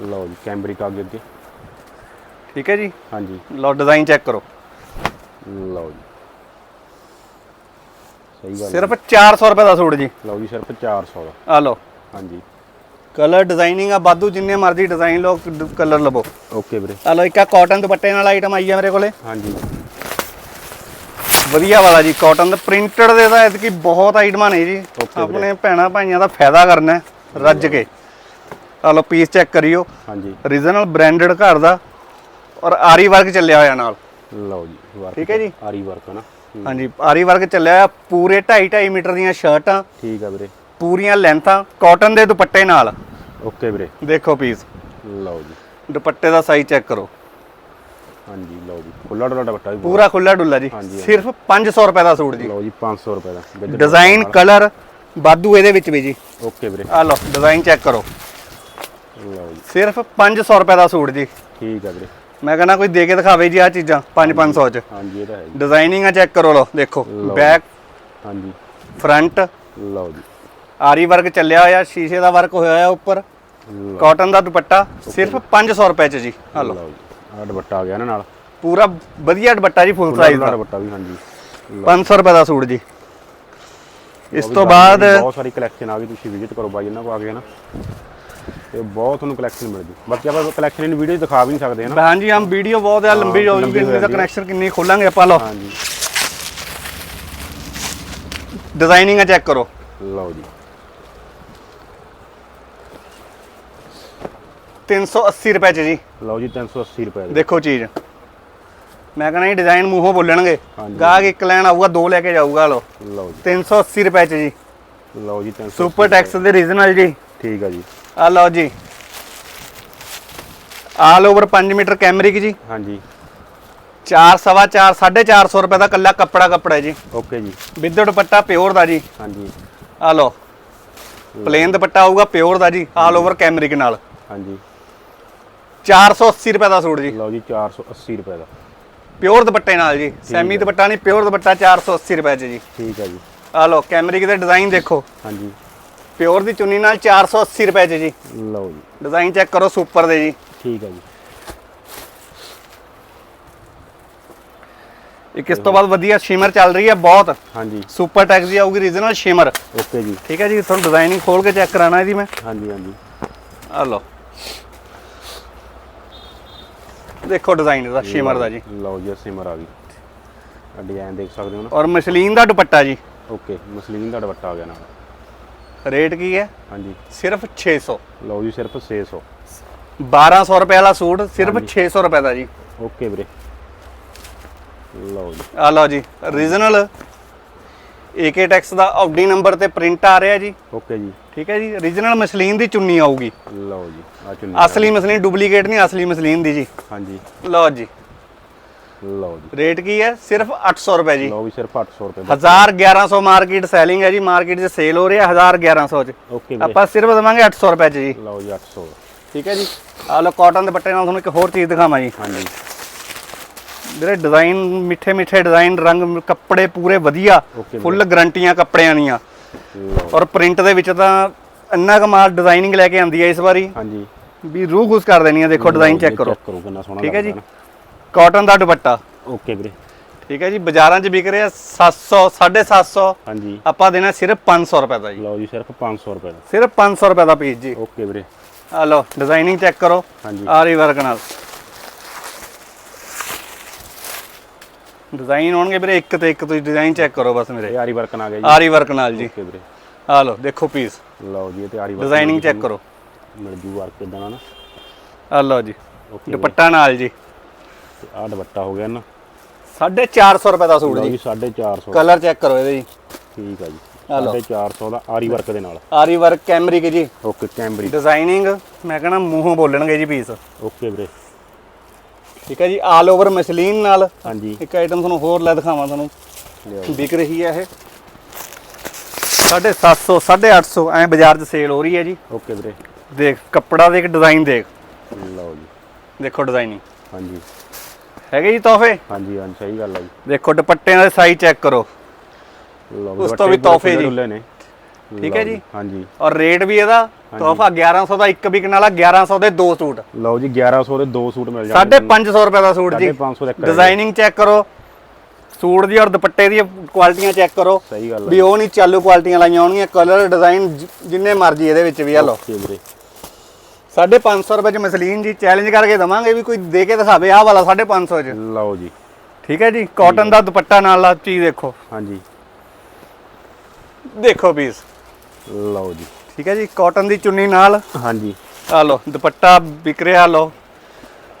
ਲਓ ਜੀ ਕੈਂਬਰਿਕ ਆ ਅੱਗੇ। ਠੀਕ ਹੈ ਜੀ? ਹਾਂਜੀ। ਲਓ ਡਿਜ਼ਾਈਨ ਚੈੱਕ ਕਰੋ। ਲਓ ਜੀ। ਸਹੀ ਗੱਲ। ਸਿਰਫ 400 ਰੁਪਏ ਦਾ ਸੂਟ ਜੀ। ਲਓ ਜੀ ਸਿਰਫ 400 ਦਾ। ਆ ਲਓ। ਹਾਂਜੀ। ਕਲਰ ਡਿਜ਼ਾਈਨਿੰਗ ਆ ਬਾਦੂ ਜਿੰਨੇ ਮਰਜ਼ੀ ਡਿਜ਼ਾਈਨ ਲਓ ਕਲਰ ਲਵੋ। ਓਕੇ ਵੀਰੇ। ਆ ਲਓ ਇੱਕ ਆ ਕਾਟਨ ਦੁਪੱਟੇ ਨਾਲ ਆਈਟਮ ਆਈ ਆ ਮੇਰੇ ਕੋਲੇ। ਹਾਂਜੀ। ਵਧੀਆ ਵਾਲਾ ਜੀ ਕਾਟਨ ਦਾ। ਪ੍ਰਿੰਟਡ ਦੇ ਤਾਂ ਐਤਕੀ ਬਹੁਤ ਆਈਟਮਾਂ ਨੇ ਜੀ। ਆਪਣੇ ਭੈਣਾ ਭਾਈਆਂ ਦਾ ਫਾਇਦਾ ਕਰਨਾ ਰੱਜ ਕੇ। ਆ ਲਓ ਪੀਸ ਚੈੱਕ ਕਰਿਓ। ਹਾਂਜੀ। ਰੀਜਨਲ ਬ੍ਰਾਂਡਡ ਘਰ ਦਾ। ਔਰ ਆਰੀ ਵਰਕ ਚੱਲਿਆ ਹੋਇਆ ਨਾਲ। ਲਓ ਜੀ ਠੀਕ ਹੈ ਜੀ। ਆਰੀ ਵਰਕ ਹੈ ਨਾ। ਹਾਂਜੀ ਆਰੀ ਵਰਕ ਚੱਲਿਆ ਪੂਰੇ 2.5 2.5 ਮੀਟਰ ਦੀਆਂ ਸ਼ਰਟਾਂ। ਠੀਕ ਹੈ ਵੀਰੇ। ਪੂਰੀਆਂ ਲੈਂਥਾਂ ਕਾਟਨ ਦੇ ਦੁਪੱਟੇ ਨਾਲ। ਓਕੇ ਵੀਰੇ। ਦੇਖੋ ਪੀਸ ਲਓ ਜੀ। ਦੁਪੱਟੇ ਦਾ ਸਾਈਜ਼ ਚੈੱਕ ਕਰੋ। ਹਾਂਜੀ ਲਓ ਜੀ। ਖੁੱਲਾ ਡੁੱਲਾ ਦੁਪੱਟਾ ਵੀ ਪੂਰਾ ਖੁੱਲਾ ਡੁੱਲਾ ਜੀ। ਸਿਰਫ 500 ਰੁਪਏ ਦਾ ਸੂਟ ਜੀ। ਲਓ ਜੀ 500 ਰੁਪਏ ਦਾ। ਡਿਜ਼ਾਈਨ ਕਲਰ ਬਾਦੂ ਇਹਦੇ ਵਿੱਚ ਵੀ ਜੀ। ਓਕੇ ਵੀਰੇ। ਆ ਲਓ ਡਿਜ਼ਾਈਨ ਚੈੱਕ ਕਰੋ। ਲਓ ਜੀ। ਸਿਰਫ 500 ਰੁਪਏ ਦਾ ਸੂਟ ਜੀ। ਠੀਕ ਹੈ ਵੀਰੇ। ਮੈਂ ਕਹਿੰਦਾ ਕੋਈ ਦੇ ਕੇ ਦਿਖਾਵੇ ਜੀ ਆ ਚੀਜ਼ਾਂ 5-500 ਚ। ਹਾਂਜੀ ਇਹ ਤਾਂ ਹੈ ਜੀ। ਡਿਜ਼ਾਈਨਿੰਗ ਆ ਚੈੱਕ ਕਰੋ ਲਓ ਦੇਖੋ। ਲਓ। ਬੈਕ ਹਾਂਜੀ। ਫਰੰਟ ਲਓ ਜੀ। ਆਰੀ ਵਰਕ ਚੱਲਿਆ ਹੋਇਆ ਸ਼ੀਸ਼ੇ ਦਾ ਵਰਕ ਹੋਇਆ ਹੋਇਆ ਉੱਪਰ। ਲਓ। ਕਾਟਨ ਦਾ ਦੁਪੱਟਾ ਸਿਰਫ 500 ਰੁਪਏ ਚ ਜੀ। ਆ ਲਓ। ਲਓ ਜੀ। ਆ ਦੁਪੱਟਾ ਆ ਗਿਆ ਨਾ ਨਾਲ। ਪੂਰਾ ਵਧੀਆ ਦੁਪੱਟਾ ਜੀ ਫੁੱਲ ਸਾਈਜ਼ ਦਾ। ਦੁਪੱਟਾ ਵੀ ਹਾਂਜੀ। 500 ਰੁਪਏ ਦਾ ਸੂਟ ਜੀ। ਇਸ ਉਹ ਵੀ ਤੋਂ ਬਾਅਦ ਬਹੁਤ ਸਾਰੀ ਕਲੈਕਸ਼ਨ ਆ ਗਈ ਤੁਸੀਂ ਵਿਜ਼ਿਟ ਕਰੋ ਬਾਈ ਇਹਨਾਂ ਕੋ ਆ ਕੇ ਨਾ ਤੇ ਬਹੁਤ ਤੁਹਾਨੂੰ ਕਲੈਕਸ਼ਨ ਮਿਲ ਜੂ। ਬਾਕੀ ਆਪਾਂ ਕਲੈਕਸ਼ਨ ਇਨ ਵੀਡੀਓ ਦਿਖਾ ਵੀ ਨਹੀਂ ਸਕਦੇ ਹਨਾ ਹਾਂਜੀ ਹਮ ਵੀਡੀਓ ਬਹੁਤ ਹੈ ਲੰਬੀ ਹੋ ਲੰਬੀ ਜੂਗੀ ਹੋ ਇੰਨੀ ਦਾ। ਕਨੈਕਸ਼ਨ ਕਿੰਨੀ ਖੋਲਾਂਗੇ ਆਪਾਂ ਲਓ। ਹਾਂਜੀ। ਡਿਜ਼ਾਈਨਿੰਗ ਆ ਚੈੱਕ ਕਰੋ। ਲਓ ਜੀ। 380 ਰੁਪਏ ਚ ਜੀ। ਲਓ ਜੀ 380 ਰੁਪਏ ਦੇ। ਦੇਖੋ ਚੀਜ਼। ਮੈਂ ਕਹਿੰਦਾ ਇਹ ਡਿਜ਼ਾਈਨ ਮੂੰਹੋਂ ਬੋਲਣਗੇ। ਗਾਹਕ ਇੱਕ ਲੈਣ ਆਊਗਾ ਦੋ ਲੈ ਕੇ ਜਾਊਗਾ ਲਓ। ਲਓ ਜੀ। 380 ਰੁਪਏ ਚ ਜੀ। ਲਓ ਜੀ 300 ਸੁਪਰ ਟੈਕਸ ਦੇ ਰੀਜਨਲ ਜੀ। ਠੀਕ ਆ ਜੀ। ਆ ਲਓ ਜੀ। ਆਲ ਓਵਰ 5 ਮੀਟਰ ਕੈਮਰਿਕ ਜੀ। ਹਾਂਜੀ। 4 ਸਵਾ 4 450 ਰੁਪਏ ਦਾ ਕੱਲਾ ਕੱਪੜਾ ਕੱਪੜਾ ਹੈ ਜੀ। ਓਕੇ ਜੀ। ਵਿਦ ਦੁਪੱਟਾ ਪਿਓਰ ਦਾ ਜੀ। ਹਾਂਜੀ। ਆ ਲਓ। ਪਲੇਨ ਦੁਪੱਟਾ ਆਊਗਾ ਪਿਓਰ ਦਾ ਜੀ ਆਲ ਓਵਰ ਕੈਮਰਿਕ ਨਾਲ। ਹਾਂਜੀ। 480 ਰੁਪਏ ਦਾ ਸੂਟ ਜੀ। ਲਓ ਜੀ 480 ਰੁਪਏ ਦਾ। ਪਿਓਰ ਦੁਪੱਟੇ ਨਾਲ ਜੀ ਸੈਮੀ ਦੁਪੱਟਾ ਨਹੀਂ ਪਿਓਰ ਦੁਪੱਟਾ 480 ਰੁਪਏ ਚ ਜੀ। ਠੀਕ ਆ ਜੀ। ਆ ਲਓ ਕੈਮਰਿਕ ਦੇ ਡਿਜ਼ਾਈਨ ਦੇਖੋ। ਹਾਂਜੀ। ਪਿਓਰ ਦੀ ਚੁੰਨੀ ਨਾਲ 480 ਰੁਪਏ ਚ ਜੀ। ਲਓ ਜੀ। ਡਿਜ਼ਾਈਨ ਚੈੱਕ ਕਰੋ ਸੁਪਰ ਦੇ ਜੀ। ਠੀਕ ਆ ਜੀ। ਇੱਕ ਇਸ ਤੋਂ ਬਾਅਦ ਵਧੀਆ ਸ਼ਿਮਰ ਚੱਲ ਰਹੀ ਹੈ ਬਹੁਤ। ਹਾਂਜੀ। ਸੁਪਰ ਟੈਕਸ ਦੀ ਆਊਗੀ ਰੀਜਨਲ ਸ਼ਿਮਰ ਓਕੇ ਜੀ। ਠੀਕ ਹੈ ਜੀ ਤੁਹਾਨੂੰ ਡਿਜ਼ਾਈਨਿੰਗ ਖੋਲ ਕੇ ਚੈੱਕ ਕਰਾਣਾ ਇਹਦੀ ਮੈਂ। ਹਾਂਜੀ ਹਾਂਜੀ। ਆ ਲਓ। ਦੇਖੋ ਡਿਜ਼ਾਈਨ ਇਹਦਾ ਸ਼ਿਮਰ ਦਾ ਜੀ। ਲਓ ਜੀ ਸਿਮਰ ਆ ਗਈ। ਆ ਡਿਜ਼ਾਈਨ ਦੇਖ ਸਕਦੇ ਹੋ ਨਾ? ਔਰ ਮਸਲੀਨ ਦਾ ਦੁਪੱਟਾ ਜੀ। ਓਕੇ ਮਸਲੀਨ ਦਾ ਦੁਪੱਟਾ ਆ ਗਿਆ ਨਾਲ। ਰੇਟ ਕੀ ਹੈ? ਹਾਂਜੀ। ਸਿਰਫ 600 ਲਓ ਜੀ ਸਿਰਫ 600 1200 ਰੁਪਏ ਵਾਲਾ ਸੂਟ ਸਿਰਫ 600 ਰੁਪਏ ਦਾ ਜੀ। ਓਕੇ ਵੀਰੇ। ਲਓ ਜੀ। ਆ ਲਓ ਜੀ ਰੀਜਨਲ ਏਕੇ ਟੈਕਸ ਦਾ ਆਡੀ ਨੰਬਰ ਤੇ ਪ੍ਰਿੰਟ ਆ ਰਿਹਾ ਜੀ। ਓਕੇ ਜੀ। ਠੀਕ ਹੈ ਜੀ ਰੀਜਨਲ ਮਸਲੀਨ ਦੀ ਚੁੰਨੀ ਆਊਗੀ। ਲਓ ਜੀ ਆ ਚੁੰਨੀ ਅਸਲੀ ਮਸਲੀਨ ਡੁਪਲੀਕੇਟ ਨਹੀਂ ਅਸਲੀ ਮਸਲੀਨ ਦੀ ਜੀ। ਹਾਂਜੀ। ਲਓ ਜੀ। ਲਓ ਜੀ। ਰੇਟ ਕੀ ਹੈ? ਸਿਰਫ 800 ਰੁਪਏ ਜੀ। ਲਓ ਵੀ ਸਿਰਫ 800 ਰੁਪਏ। ਦਾ 1000 1100 ਮਾਰਕੀਟ ਸੈਲਿੰਗ ਹੈ ਜੀ। ਮਾਰਕੀਟ 'ਚ ਸੇਲ ਹੋ ਰਿਹਾ 1000 1100 'ਚ। ਓਕੇ ਵੀਰੇ ਆਪਾਂ ਸਿਰਫ ਦੇਵਾਂਗੇ 800 ਰੁਪਏ 'ਚ ਜੀ। ਲਓ ਜੀ 800 ਠੀਕ ਹੈ ਜੀ। ਆ ਲਓ ਕਾਟਨ ਦੇ ਬੱਟੇ ਨਾਲ ਤੁਹਾਨੂੰ ਇੱਕ ਹੋਰ ਚੀਜ਼ ਦਿਖਾਵਾਂ ਜੀ। ਹਾਂਜੀ। ਵੀਰੇ ਡਿਜ਼ਾਈਨ ਮਿੱਠੇ ਮਿੱਠੇ ਡਿਜ਼ਾਈਨ ਰੰਗ ਕੱਪੜੇ ਪੂਰੇ ਵਧੀਆ। Okay ਫੁੱਲ ਗਰੰਟੀਆਂ ਕੱਪੜਿਆਂ ਦੀਆਂ। ਲਓ। ਔਰ ਪ੍ਰਿੰਟ ਦੇ ਵਿੱਚ ਤਾਂ ਇੰਨਾ ਕਮਾਲ ਡਿਜ਼ਾਈਨਿੰਗ ਲੈ ਕੇ ਆਂਦੀ ਹੈ ਇਸ ਵਾਰੀ। ਹਾਂਜੀ। ਵੀ ਰੂਹ ਖੁਸ਼ ਕਰ ਦੇਣੀ ਹੈ। ਦੇਖੋ ਡਿਜ਼ਾਈਨ ਚੈੱਕ ਕਰੋ। ਚੈੱਕ ਕਰੋ ਕਿੰਨਾ ਸੋਹਣਾ ਠੀਕ ਹੈ ਜੀ। ਲੱਗਦਾ ਕਾਟਨ ਦਾ ਦੁਪੱਟਾ। ਓਕੇ ਵੀਰੇ। ਠੀਕ ਹੈ ਜੀ ਬਾਜ਼ਾਰਾਂ 'ਚ ਵਿਕ ਰਿਹਾ 700 750 ਹਾਂਜੀ। ਆਪਾਂ ਦੇਣਾ ਸਿਰਫ 500 ਰੁਪਏ ਦਾ ਜੀ। ਲਓ ਜੀ ਸਿਰਫ 500 ਰੁਪਏ ਦਾ। ਸਿਰਫ 500 ਰੁਪਏ ਦਾ ਪੀਸ ਜੀ। ਓਕੇ ਵੀਰੇ। ਆ ਲਓ ਡਿਜ਼ਾਈਨਿੰਗ ਚੈੱਕ ਕਰੋ। ਹਾਂਜੀ। ਆਰੀ ਵਰਕ ਨਾਲ। ਡਿਜ਼ਾਈਨ ਹੋਣਗੇ ਵੀਰੇ ਇੱਕ ਤੇ ਇੱਕ ਤੁਸੀਂ ਡਿਜ਼ਾਈਨ ਚੈੱਕ ਕਰੋ ਬਸ ਮੇਰੇ। ਆਰੀ ਵਰਕ ਆ ਗਿਆ ਜੀ। ਆਰੀ ਵਰਕ ਨਾਲ ਜੀ। ਓਕੇ ਵੀਰੇ। ਆ ਲਓ ਦੇਖੋ ਪੀਸ ਲਓ ਜੀ ਇਹ ਤੇ ਆਰੀ ਵਰਕ ਡਿਜ਼ਾਈਨਿੰਗ ਚੈੱਕ ਕਰੋ। ਮਿਲ ਜੂ ਵਰਕ ਇਦਾਂ ਨਾ ਆ ਲਓ ਜੀ। ਦੁਪੱਟਾ ਨਾਲ ਜੀ। ਆ ਦੁਪੱਟਾ ਹੋ ਗਿਆ ਨਾ। 450 ਰੁਪਏ ਦਾ ਸੂਟ ਲਓ ਜੀ। ਜੀ 450 ਕਲਰ ਚੈੱਕ ਕਰੋ ਇਹਦੇ ਜੀ। ਠੀਕ ਆ ਜੀ। ਆ ਲਓ। 450 ਦਾ ਆਰੀ ਵਰਕ ਦੇ ਨਾਲ। ਆਰੀ ਵਰਕ ਕੈਮਰਿਕ ਜੀ? ਓਕੇ ਕੈਂਬਰੀ ਡਿਜ਼ਾਈਨਿੰਗ ਮੈਂ ਕਹਿੰਦਾ ਮੂੰਹੋਂ ਬੋਲਣਗੇ ਜੀ ਪੀਸ। ਓਕੇ ਵੀਰੇ। ਠੀਕ ਹੈ ਜੀ ਆਲ ਓਵਰ ਮਸਲੀਨ ਨਾਲ। ਹਾਂਜੀ। ਇੱਕ ਆਈਟਮ ਤੁਹਾਨੂੰ ਹੋਰ ਲੈ ਦਿਖਾਵਾਂ ਤੁਹਾਨੂੰ। ਲਿਆਓ ਵਿਕ ਰਹੀ ਹੈ ਇਹ। 750 850 ਐ ਬਾਜ਼ਾਰ 'ਚ ਸੇਲ ਹੋ ਰਹੀ ਹੈ ਜੀ। ਓਕੇ ਵੀਰੇ। ਦੇਖ ਕੱਪੜਾ ਦੇਖ ਡਿਜ਼ਾਈਨ ਦੇਖ। ਲਓ ਜੀ। ਦੇਖੋ ਡਿਜ਼ਾਈਨਿੰਗ ਹਾਂਜੀ। ਹੈਗੇ ਜੀ ਤੋਹਫੇ? ਹਾਂਜੀ ਹਾਂਜੀ ਸਹੀ ਗੱਲ ਆ ਜੀ। ਦੇਖੋ ਦੁਪੱਟਿਆਂ ਦੇ ਸਾਈਜ਼ ਚੈੱਕ ਕਰੋ। ਉਸ ਤੋਂ ਵੀ ਤੋਹਫੇ ਜੀ। ਠੀਕ ਹੈ ਜੀ। ਹਾਂਜੀ। ਔਰ ਰੇਟ ਵੀ ਇਹਦਾ ਤੋਹਫਾ 1100 ਦਾ ਇੱਕ ਵਿਕਣ ਵਾਲਾ 1100 ਦੇ ਦੋ ਸੂਟ। ਲਓ ਜੀ 1100 ਦੇ ਦੋ ਸੂਟ ਮਿਲ ਜਾਣਗੇ 550 ਰੁਪਏ ਦਾ ਸੂਟ ਜੀ। 550 ਦਾ ਹੈ। ਡਿਜ਼ਾਈਨਿੰਗ ਚੈੱਕ ਕਰੋ। ਸੂਟ ਦੀ ਔਰ ਦੁਪੱਟੇ ਦੀ ਕੁਆਲਿਟੀਆਂ ਚੈੱਕ ਕਰੋ। ਸਹੀ ਗੱਲ ਵੀ ਉਹ ਨਹੀਂ ਚਾਲੂ ਕੁਆਲਿਟੀਆਂ ਲਾਈਆਂ ਹੋਣਗੀਆਂ। ਕਲਰ ਡਿਜ਼ਾਈਨ ਜਿੰਨੇ ਮਰਜ਼ੀ ਇਹਦੇ ਵਿੱਚ ਵੀ ਆ ਲਓ। 550 ਰੁਪਏ ਚ ਮਸਲੀਨ ਜੀ ਚੈਲੰਜ ਕਰਕੇ ਦਵਾਂਗੇ ਵੀ ਕੋਈ ਦੇ ਕੇ ਦਿਖਾਵੇ ਆਹ ਵਾਲਾ 550 ਚ। ਲਓ ਜੀ। ਠੀਕ ਹੈ ਜੀ ਕਾਟਨ ਦਾ ਦੁਪੱਟਾ ਨਾਲ ਆ ਚੀਜ਼ ਦੇਖੋ। ਹਾਂਜੀ। ਦੇਖੋ ਪੀਸ ਲਓ ਜੀ। ਠੀਕ ਹੈ ਜੀ ਕਾਟਨ ਦੀ ਚੁੰਨੀ ਨਾਲ। ਹਾਂਜੀ। ਆ ਲਓ ਦੁਪੱਟਾ ਵਿਕ ਰਿਹਾ ਲਓ।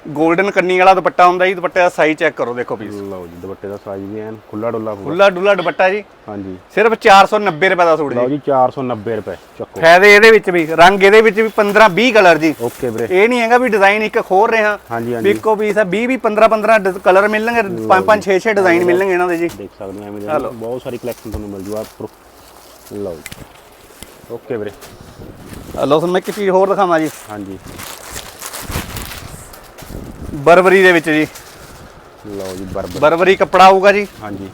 골ਡਨ ਕੰਨੀ ਵਾਲਾ ਦੁਪੱਟਾ ਹੁੰਦਾ ਜੀ ਦੁਪੱਟੇ ਦਾ ਸਾਈਜ਼ ਚੈੱਕ ਕਰੋ ਦੇਖੋ ਪੀਸ ਲਓ ਜੀ ਦੁਪੱਟੇ ਦਾ ਸਾਈਜ਼ ਵੀ ਐਨ ਖੁੱਲਾ ਡੁੱਲਾ ਪੂਰਾ ਖੁੱਲਾ ਡੁੱਲਾ ਦੁਪੱਟਾ ਜੀ। ਹਾਂਜੀ। ਸਿਰਫ 490 ਰੁਪਏ ਦਾ ਸੂਟ ਲਓ ਜੀ ਜੀ 490 ਰੁਪਏ ਚੱਕੋ। ਫਾਇਦੇ ਇਹਦੇ ਵਿੱਚ ਵੀ ਰੰਗ ਇਹਦੇ ਵਿੱਚ ਵੀ 15 20 ਕਲਰ ਜੀ। ਓਕੇ ਵੀਰੇ। ਇਹ ਨਹੀਂ ਹੈਗਾ ਵੀ ਡਿਜ਼ਾਈਨ ਇੱਕ ਖੋਲ ਰਿਹਾ। ਹਾਂਜੀ ਵੀ ਹਾਂਜੀ ਇੱਕੋ ਪੀਸ ਹੈ 20 20 15 15 ਕਲਰ ਮਿਲਣਗੇ 5 5 6 6 ਡਿਜ਼ਾਈਨ ਮਿਲਣਗੇ ਇਹਨਾਂ ਦੇ ਜੀ। ਦੇਖ ਸਕਦੇ ਹੋ ਐਵੇਂ ਬਹੁਤ ਸਾਰੀ ਕਲੈਕਸ਼ਨ ਤੁਹਾਨੂੰ ਮਿਲ ਜੂ ਆ ਪ੍ਰੋ- ਲਓ ਜੀ। ਓਕੇ ਵੀਰੇ। ਆ ਲਓ ਤੁਹਾਨੂੰ ਮੈਂ ਇੱਕ ਚੀਜ਼ ਹੋਰ ਦਿਖਾਵਾਂ ਜੀ। ਹਾਂਜੀ। ਬਰਬਰੀ ਦੇ ਵਿੱਚ ਜੀ। ਲਓ ਜੀ ਬਰਬਰ। ਬਰਬਰੀ ਕੱਪੜਾ ਆਊਗਾ ਜੀ। ਹਾਂਜੀ।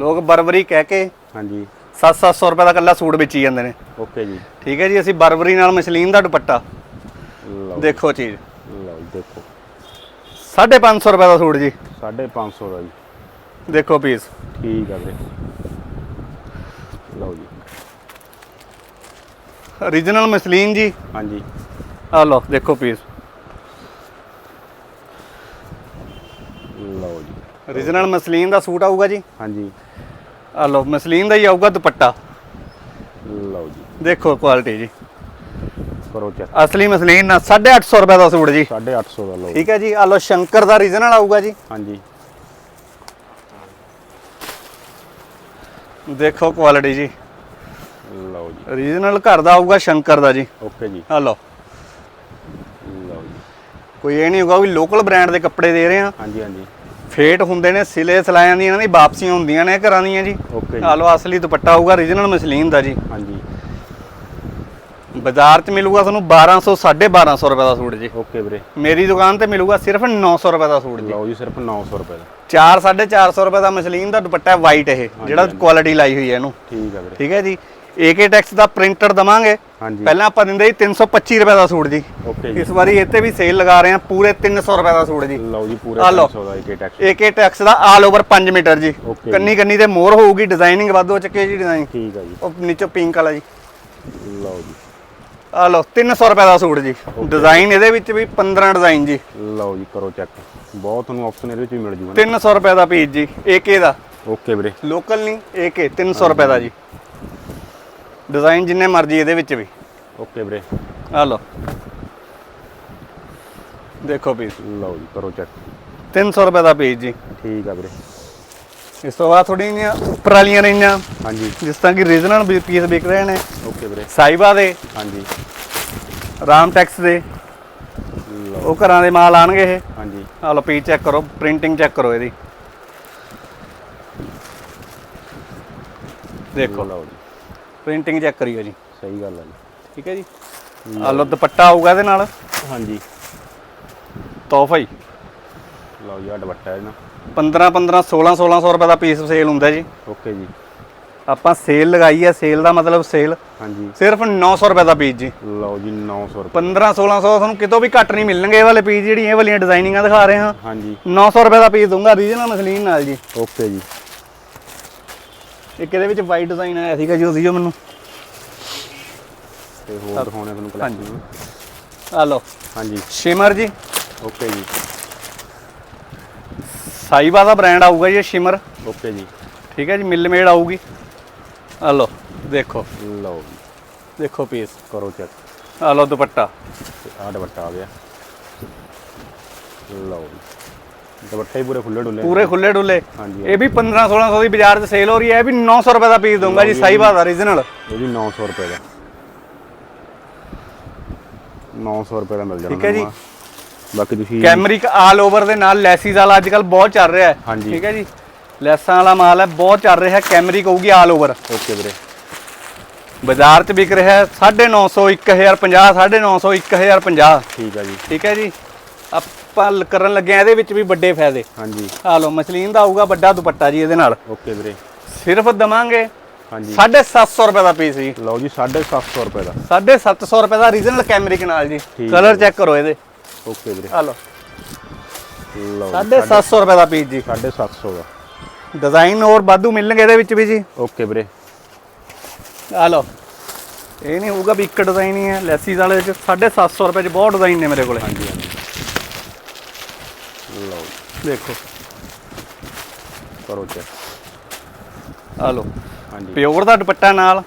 ਲੋਕ ਬਰਬਰੀ ਕਹਿ ਕੇ ਹਾਂਜੀ। 7-700 ਰੁਪਏ ਦਾ ਕੱਲਾ ਸੂਟ ਵੇਚੀ ਜਾਂਦੇ ਨੇ। ਓਕੇ ਜੀ। ਠੀਕ ਹੈ ਜੀ ਅਸੀਂ ਬਰਬਰੀ ਨਾਲ ਮਸ਼ਲੀਨ ਦਾ ਦੁਪੱਟਾ। ਲਓ। ਦੇਖੋ ਚੀਜ਼। ਲਓ ਜੀ ਦੇਖੋ 550 ਰੁਪਏ ਦਾ ਸੂਟ ਜੀ। 550 ਦਾ ਜੀ। ਦੇਖੋ ਪੀਸ। ਠੀਕ ਆ ਵੀਰੇ। ਲਓ ਜੀ। Origignal ਮਸਲੀਨ ਜੀ। ਹਾਂਜੀ। ਆ ਲਓ ਦੇਖੋ ਪੀਸ। ਲਓ ਜੀ। Origignal ਮਸਲੀਨ ਦਾ ਸੂਟ ਆਊਗਾ ਜੀ? ਹਾਂਜੀ। ਆ ਲਓ ਮਸਲੀਨ ਦਾ ਹੀ ਆਊਗਾ ਦੁਪੱਟਾ। ਲਓ ਜੀ। ਦੇਖੋ ਕੁਆਲਿਟੀ ਜੀ। ਕਰੋ ਚੈੱਕ ਅਸਲੀ ਮਸਲੀਨ ਨਾਲ 850 ਰੁਪਏ ਦਾ ਸੂਟ ਜੀ। 850 ਦਾ ਲਓ। ਠੀਕ ਹੈ ਜੀ ਆ ਲਓ ਸ਼ੰਕਰ ਦਾ origignal ਆਊਗਾ ਜੀ। ਹਾਂਜੀ। ਦੇਖੋ ਕੁਆਲਿਟੀ ਜੀ। ਲਓ ਜੀ। Origignal ਘਰ ਦਾ ਆਊਗਾ ਸ਼ੰਕਰ ਦਾ ਜੀ। ਓਕੇ ਜੀ। ਆ ਲਓ। ਲਓ ਜੀ। ਕੋਈ ਇਹ ਨਹੀਂ ਹੋਊਗਾ ਵੀ ਲੋਕਲ ਬ੍ਰਾਂਡ ਦੇ ਕੱਪੜੇ ਦੇ ਰਹੇ ਆ ਹਾਂਜੀ ਹਾਂਜੀ। ਫੇਟ ਹੁੰਦੇ ਨੇ ਸਿਲੇ ਸਲਾਇਆਂ ਦੀ ਇਹਨਾਂ ਦੀ ਵਾਪਸੀਆਂ ਹੁੰਦੀਆਂ ਨੇ ਘਰਾਂ ਦੀਆਂ ਜੀ। ਓਕੇ ਆ ਜੀ। ਲਓ ਅਸਲੀ ਦੁਪੱਟਾ ਆਊਗਾ origignal ਮਸਲੀਨ ਦਾ ਜੀ। ਹਾਂਜੀ। ਬਾਜ਼ਾਰ 'ਚ ਮਿਲੂਗਾ ਤੁਹਾਨੂੰ 1200 1250 ਰੁਪਏ ਦਾ ਸੂਟ ਜੀ। ਓਕੇ ਵੀਰੇ। ਮੇਰੀ ਦੁਕਾਨ ਤੇ ਮਿਲੂਗਾ ਸਿਰਫ 900 ਰੁਪਏ ਦਾ ਸੂਟ ਜੀ। ਲਓ ਜੀ ਸਿਰਫ 900 ਰੁਪਏ ਦਾ। 4 450 ਰੁਪਏ ਦਾ ਮਸਲੀਨ ਦਾ ਦੁਪੱਟਾ ਵਾਈਟ ਇਹ ਜਿਹੜਾ। ਕੁਆਲਿਟੀ ਲਾਈ ਹੋਈ ਹੈ ਇਹਨੂੰ। ਠੀਕ ਆ ਵੀਰੇ। ਠੀਕ ਹੈ ਜੀ। ਏਕੇ ਟੈਕਸ ਦਾ ਪ੍ਰਿੰਟਰ ਦਵਾਂਗੇ। ਹਾਂਜੀ। ਪਹਿਲਾਂ ਆਪਾਂ ਦਿੰਦੇ ਸੀ 325 ਰੁਪਏ ਦਾ ਸੂਟ ਜੀ। ਓਕੇ ਜੀ। ਇਸ ਵਾਰੀ ਇੱਥੇ ਵੀ ਸੇਲ ਲਗਾ ਰਹੇ ਹਾਂ ਪੂਰੇ 300 ਰੁਪਏ ਦਾ ਸੂਟ ਜੀ। ਲਓ ਜੀ ਪੂਰੇ ਆ ਲਓ। 300 ਦਾ ਇੱਕ ਟੈਕਸ ਏਕੇ ਟੈਕਸ ਦਾ ਆਲ ਓਵਰ 5 ਮੀਟਰ ਜੀ। ਕੰਨੀ ਕੰਨੀ ਤੇ ਮੋਰ ਹੋਊਗੀ ਡਿਜ਼ਾਈਨਿੰਗ ਵਾਧੂ ਚੱਕੇ ਜੀ ਡਿਜ਼ਾਈਨ ਠੀਕ ਆ ਜੀ। ਉਹ ਨੀਚੋਂ ਪਿੰਕ ਵਾਲਾ ਜੀ। ਲਓ ਜੀ। ਆ ਲਓ 300 ਰੁਪਏ ਦਾ ਸੂਟ ਜੀ। ਡਿਜ਼ਾਈਨ ਇਹਦੇ ਵਿੱਚ ਵੀ 15 ਡਿਜ਼ਾਈਨ ਜੀ। ਲਓ ਜੀ ਕਰੋ ਚੈੱਕ ਬਹੁਤ ਤੁਹਾਨੂੰ ਆਪਸ਼ਨ ਇਹਦੇ ਵਿੱਚ ਵੀ ਮਿਲ ਜੂਗਾ 300 ਰੁਪਏ ਦਾ ਪੀਸ ਜੀ ਏਕੇ ਦਾ। ਓਕੇ ਵੀਰੇ। ਲੋਕਲ ਨਹੀਂ ਏਕੇ 300 ਰੁਪਏ ਦਾ ਜੀ। ਡਿਜ਼ਾਈਨ ਜਿੰਨੇ ਮਰਜ਼ੀ ਇਹਦੇ ਵਿੱਚ ਵੀ। ਓਕੇ ਵੀਰੇ। ਆ ਲਓ। ਦੇਖੋ ਪੀਸ ਲਓ ਜੀ ਕਰੋ ਚੈੱਕ 300 ਰੁਪਏ ਦਾ ਪੀਸ ਜੀ। ਠੀਕ ਆ ਵੀਰੇ। ਇਸ ਤੋਂ ਬਾਅਦ ਥੋੜ੍ਹੀਆਂ ਜਿਹੀਆਂ ਉੱਪਰ ਵਾਲੀਆਂ ਰਹੀਆਂ। ਹਾਂਜੀ। ਜਿਸ ਤਰ੍ਹਾਂ ਕਿ ਰੀਜਨਲ ਪੀਸ ਵਿਕ ਰਹੇ ਨੇ। ਓਕੇ ਵੀਰੇ। ਸਾਈਬਾ ਦੇ। ਹਾਂਜੀ। ਰਾਮ ਟੈਕਸ ਦੇ। ਉਹ ਘਰਾਂ ਦੇ ਮਾਲ ਆਣਗੇ ਇਹ। ਹਾਂਜੀ। ਆ ਲਓ ਪੀਸ ਚੈੱਕ ਕਰੋ। ਪ੍ਰਿੰਟਿੰਗ ਚੈੱਕ ਕਰੋ ਇਹਦੀ। ਦੇਖੋ। ਲਓ ਜੀ। ਪ੍ਰਿੰਟਿੰਗ ਚੈੱਕ ਕਰਿਓ ਜੀ। ਸਹੀ ਗੱਲ ਹੈ ਜੀ। ਠੀਕ ਹੈ ਜੀ? ਆ ਲਓ ਦੁਪੱਟਾ ਆਊਗਾ ਇਹਦੇ ਨਾਲ। ਹਾਂਜੀ। ਤੋਹਫਾ ਹੀ ਲਓ ਜੀ ਆ ਦੁਪੱਟਾ ਹੈ ਨਾ 15 15 16 1600 ਰੁਪਏ ਦਾ ਪੀਸ ਸੇਲ ਹੁੰਦਾ ਜੀ। ਓਕੇ ਜੀ। ਆਪਾਂ ਸੇਲ ਲਗਾਈ ਹੈ ਸੇਲ ਦਾ ਮਤਲਬ ਸੇਲ ਹਾਂਜੀ। ਸਿਰਫ 900 ਰੁਪਏ ਦਾ ਪੀਸ ਜੀ। ਲਓ ਜੀ 900 ਰੁਪਏ। 15 1600 ਤੁਹਾਨੂੰ ਕਿਤੋਂ ਵੀ ਘੱਟ ਨਹੀਂ ਮਿਲਣਗੇ ਇਹ ਵਾਲੇ ਪੀਸ ਜਿਹੜੀ ਇਹ ਵਾਲੀਆਂ ਡਿਜ਼ਾਈਨਿੰਗਾਂ ਦਿਖਾ ਰਹੇ ਹਾਂ। ਹਾਂਜੀ। 900 ਰੁਪਏ ਦਾ ਪੀਸ ਦੂੰਗਾ ਰੀਜਨਲ ਮਸਲੀਨ ਨਾਲ ਜੀ। ਓਕੇ ਜੀ। ਇੱਕ ਇਹਦੇ ਵਿੱਚ ਵਾਈਟ ਡਿਜ਼ਾਈਨ ਆਇਆ ਸੀਗਾ ਜੀ ਉਹ ਦਿਓ ਮੈਨੂੰ। ਤੇ ਹੋਰ ਦਿਖਾਉਣੇ ਤੁਹਾਨੂੰ ਕਲੈਕਸ਼ਨ ਆ ਲਓ। ਹਾਂਜੀ। ਸ਼ਿਮਰ ਜੀ। ਓਕੇ ਜੀ। ਸਾਈਬਾ ਦਾ ਬ੍ਰਾਂਡ ਆਊਗਾ ਜੀ ਇਹ ਸ਼ਿਮਰ। ਓਕੇ ਜੀ। ਠੀਕ ਹੈ ਜੀ ਮਿਲ ਮੇਡ ਆਊਗੀ। ਆ ਲਓ ਦੇਖੋ। ਲਓ ਜੀ। ਦੇਖੋ ਪੀਸ ਕਰੋ ਚੈੱਕ ਆ ਲਓ ਦੁਪੱਟਾ। ਆਹ ਦੁਪੱਟਾ ਆ ਗਿਆ। ਲਓ ਜੀ। ਦੁਪੱਟੇ ਹੀ ਪੂਰੇ ਖੁੱਲੇ ਡੁੱਲੇ ਪੂਰੇ ਖੁੱਲੇ ਡੁੱਲੇ। ਇਹ ਵੀ 15 1600 ਦੀ ਬਾਜ਼ਾਰ 'ਚ ਸੇਲ ਹੋ ਰਹੀ ਹੈ ਇਹ ਵੀ 900 ਰੁਪਏ ਦਾ ਪੀਸ ਦਊਂਗਾ ਜੀ ਸਾਈਬਾ ਦਾ ਰੀਜਨਲ ਇਹ ਵੀ 900 ਰੁਪਏ ਦਾ। 900 ਰੁਪਏ ਦਾ ਮਿਲ ਜਾਣਾ ਠੀਕ ਹੈ ਜੀ। ਬਾਕੀ ਤੁਸੀਂ ਕੈਮਰਿਕ ਆਲ ਓਵਰ ਦੇ ਨਾਲ ਲੈਸਿਸ ਵਾਲਾ ਅੱਜ ਕੱਲ ਬਹੁਤ ਚੱਲ ਰਿਹਾ ਹੈ। ਠੀਕ ਹੈ ਜੀ। ਲੈਸਾਂ ਵਾਲਾ ਮਾਲ ਹੈ ਬਹੁਤ ਚੱਲ ਰਿਹਾ ਹੈ ਕੈਮਰਿਕ ਹੋਊਗੀ ਆਲ ਓਵਰ ਓਕੇ ਵੀਰੇ। ਬਾਜ਼ਾਰ 'ਚ ਵਿਕ ਰਿਹਾ ਹੈ 950 1050 950 1050 ਠੀਕ ਆ ਜੀ। ਠੀਕ ਹੈ ਜੀ। ਆਪਾਂ ਕਰਨ ਲੱਗੇ ਆ ਇਹਦੇ ਵਿੱਚ ਵੀ ਵੱਡੇ ਫਾਇਦੇ। ਹਾਂਜੀ। ਆ ਲਓ ਮਸਲੀਨ ਦਾ ਆਊਗਾ ਵੱਡਾ ਦੁਪੱਟਾ ਜੀ ਇਹਦੇ ਨਾਲ। ਓਕੇ ਵੀਰੇ। ਸਿਰਫ ਦਵਾਂਗੇ। ਹਾਂਜੀ। 750 ਰੁਪਏ ਦਾ ਪੀਸ ਜੀ। ਲਓ ਜੀ 750 ਰੁਪਏ ਦਾ। 750 ਰੁਪਏ ਦਾ ਰੀਜਨਲ ਕੈਮਰਿਕ ਨਾਲ ਜੀ। ਕਲਰ ਚੈੱਕ ਕਰੋ ਇਹਦੇ। ਓਕੇ ਵੀਰੇ। ਆ ਲਓ। ਲਓ 750 ਰੁਪਏ ਦਾ ਪੀਸ ਜੀ। 750 ਦਾ। ਡਿਜ਼ਾਈਨ ਹੋਰ ਵਾਧੂ ਮਿਲਣਗੇ ਇਹਦੇ ਵਿੱਚ ਵੀ ਜੀ। ਓਕੇ ਵੀਰੇ। ਆ ਲਓ। ਇਹ ਨਹੀਂ ਹੋਊਗਾ ਵੀ ਇੱਕ ਡਿਜ਼ਾਈਨ ਹੀ ਹੈ ਲੈਸਿਸ ਵਾਲੇ ਵਿੱਚ। 750 ਰੁਪਏ 'ਚ ਬਹੁਤ ਡਿਜ਼ਾਈਨ ਨੇ ਮੇਰੇ ਕੋਲੇ। ਹਾਂਜੀ ਹਾਂਜੀ। ਲਓ ਜੀ, ਦੇਖੋ ਕਰੋ ਚੈੱਕ ਆ ਲਓ ਹਾਂਜੀ। ਪਿਓਰ ਦਾ ਦੁਪੱਟਾ ਨਾਲ।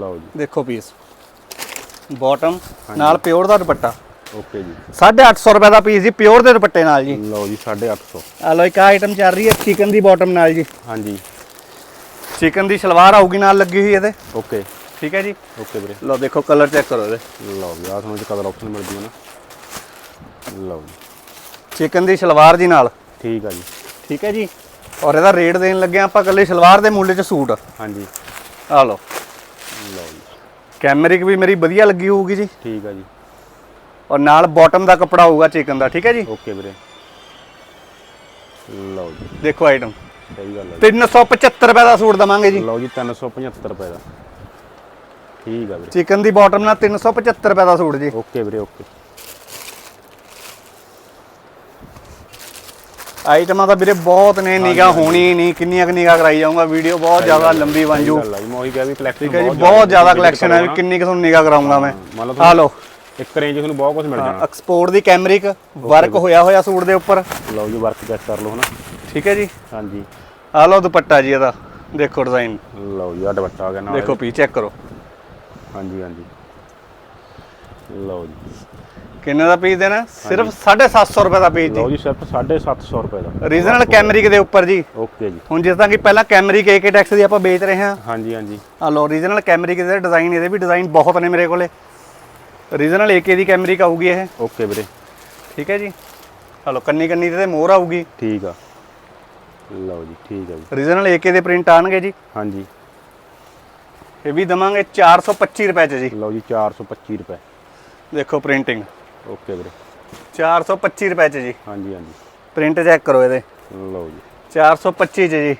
ਲਓ ਜੀ। ਦੇਖੋ ਪੀਸ ਬਾਟਮ ਨਾਲ ਪਿਓਰ ਦਾ ਦੁਪੱਟਾ। ਓਕੇ ਜੀ। 850 ਰੁਪਏ ਦਾ ਪੀਸ ਜੀ ਪਿਓਰ ਦੇ ਦੁਪੱਟੇ ਨਾਲ ਜੀ। ਲਓ ਜੀ 850 ਆ ਲਓ ਇੱਕ ਆਈਟਮ ਚੱਲ ਰਹੀ ਹੈ ਚਿਕਨ ਦੀ ਬਾਟਮ ਨਾਲ ਜੀ। ਹਾਂਜੀ। ਚਿਕਨ ਦੀ ਸਲਵਾਰ ਆਊਗੀ ਨਾਲ ਲੱਗੀ ਹੋਈ ਇਹਦੇ। ਓਕੇ। ਠੀਕ ਹੈ ਜੀ। ਓਕੇ ਵੀਰੇ। ਲਓ ਦੇਖੋ ਕਲਰ ਚੈੱਕ ਕਰੋ ਇਹਦੇ। ਲਓ ਜੀ ਆਹ ਤੁਹਾਨੂੰ ਕਲਰ ਆਪਸ਼ਨ ਮਿਲ ਜੂ ਨਾ। ਲਓ ਜੀ। ਚਿਕਨ ਦੀ ਸਲਵਾਰ ਜੀ ਨਾਲ। ਠੀਕ ਆ ਜੀ। ਠੀਕ ਹੈ ਜੀ? ਔਰ ਇਹਦਾ ਰੇਟ ਦੇਣ ਲੱਗੇ ਆਪਾਂ ਇਕੱਲੇ ਸਲਵਾਰ ਦੇ ਮੁੱਲ 'ਚ ਸੂਟ। ਹਾਂਜੀ। ਆ ਲਓ। ਲਓ ਜੀ। ਕੈਮਰਿਕ ਵੀ ਮੇਰੀ ਵਧੀਆ ਲੱਗੀ ਹੋਊਗੀ ਜੀ। ਠੀਕ ਆ ਜੀ। ਔਰ ਨਾਲ ਬਾਟਮ ਦਾ ਕੱਪੜਾ ਹੋਊਗਾ ਚਿਕਨ ਦਾ ਠੀਕ ਹੈ ਜੀ? ਓਕੇ ਵੀਰੇ। ਲਓ ਜੀ। ਦੇਖੋ ਆਈਟਮ ਸਹੀ ਗੱਲ ਹੈ 375 ਰੁਪਏ ਦਾ ਸੂਟ ਦਵਾਂਗੇ ਜੀ। ਲਓ ਜੀ 375 ਰੁਪਏ ਦਾ। ਠੀਕ ਆ ਵੀਰੇ। ਚਿਕਨ ਦੀ ਬਾਟਮ ਨਾਲ 375 ਰੁਪਏ ਦਾ ਸੂਟ ਜੀ। ਓਕੇ ਵੀਰੇ ਓਕੇ ਆਈਟਮਾਂ ਤਾਂ ਵੀਰੇ ਬਹੁਤ ਨੇ ਨਿਗਾ ਹੋਣੀ ਨਹੀਂ ਕਿੰਨੀਆਂ ਨਿਗਾ ਕਰਾਈ ਜਾਊਂਗਾ ਵੀਡੀਓ ਬਹੁਤ ਜ਼ਿਆਦਾ ਲੰਬੀ ਬਣ ਜੂ। ਗੱਲ ਆ ਜੀ ਮੈਂ ਉਹੀ ਕਿਹਾ ਵੀ ਕਲੈਕਸ਼ਨ ਠੀਕ ਹੈ ਜੀ ਬਹੁਤ ਜ਼ਿਆਦਾ ਕਲੈਕਸ਼ਨ ਹੈ ਵੀ ਕਿੰਨੀ ਕੁ ਤੁਹਾਨੂੰ ਨਿਗਾ ਕਰਾਉਂਗਾ ਮੈਂ। ਆ ਲਓ। ਇੱਕ ਰੇਂਜ ਤੁਹਾਨੂੰ ਬਹੁਤ ਕੁਝ ਮਿਲ ਜਾਣਾ। ਐਕਸਪੋਰਟ ਦੀ ਕੈਮਰਿਕ ਵਰਕ ਹੋਇਆ ਹੋਇਆ ਸੂਟ ਦੇ ਉੱਪਰ। ਲਓ ਜੀ ਵਰਕ ਚੈੱਕ ਕਰ ਲਓ ਹਨਾ। ਠੀਕ ਹੈ ਜੀ। ਹਾਂਜੀ। ਆ ਲਓ ਦੁਪੱਟਾ ਜੀ ਇਹਦਾ ਦੇਖੋ ਡਿਜ਼ਾਈਨ ਲਓ ਜੀ ਆ ਦੁਪੱਟਾ ਆ ਗਿਆ ਨਾਲ। ਦੇਖੋ ਪੀ ਚੈੱਕ ਕਰੋ। ਹਾਂਜੀ ਹਾਂਜੀ। ਲਓ ਜੀ। ਕਿੰਨੇ ਦਾ ਪੀਸ ਦੇਣਾ? ਸਿਰਫ 750 ਰੁਪਏ ਦਾ ਪੀਸ ਜੀ। ਲਓ ਜੀ ਸਿਰਫ 750 ਰੁਪਏ ਦਾ। ਰੀਜਨਲ ਕੈਮਰਿਕ ਦੇ ਉੱਪਰ ਜੀ। ਓਕੇ ਜੀ। ਹੁਣ ਜਿਸ ਤਰ੍ਹਾਂ ਕਿ ਪਹਿਲਾਂ ਕੈਮਰਿਕ ਏਕੇ ਟੈਕਸ ਦੀ ਆਪਾਂ ਵੇਚ ਰਹੇ ਹਾਂ। ਹਾਂਜੀ ਹਾਂਜੀ। ਆ ਲੋ ਰੀਜਨਲ ਕੈਮਰਿਕ ਦੇ ਡਿਜ਼ਾਈਨ ਇਹਦੇ ਵੀ ਡਿਜ਼ਾਈਨ ਬਹੁਤ ਨੇ ਮੇਰੇ ਕੋਲੇ। ਰੀਜਨਲ ਏਕੇ ਦੀ ਕੈਮਰਿਕ ਆਊਗੀ ਇਹ। ਓਕੇ ਵੀਰੇ। ਠੀਕ ਹੈ ਜੀ? ਆ ਲੋ ਕੰਨੀ ਕੰਨੀ ਤੇ ਮੋਹਰ ਆਊਗੀ। ਠੀਕ ਆ। ਲਓ ਜੀ ਠੀਕ ਆ ਜੀ। ਰੀਜਨਲ ਏਕੇ ਦੇ ਪ੍ਰਿੰਟ ਆਣਗੇ ਜੀ। ਹਾਂਜੀ। ਇਹ ਵੀ ਦਵਾਂਗੇ 425 ਰੁਪਏ ਚ ਜੀ। ਲਓ ਜੀ 425 ਰੁਪਏ। ਦੇਖੋ ਪ੍ਰਿੰਟਿੰਗ ਓਕੇ ਵੀਰੇ। 425 ਰੁਪਏ ਚ ਜੀ। ਹਾਂਜੀ ਹਾਂਜੀ। ਪ੍ਰਿੰਟ ਚੈੱਕ ਕਰੋ ਇਹਦੇ। ਲਓ ਜੀ। 425 ਚ ਜੀ।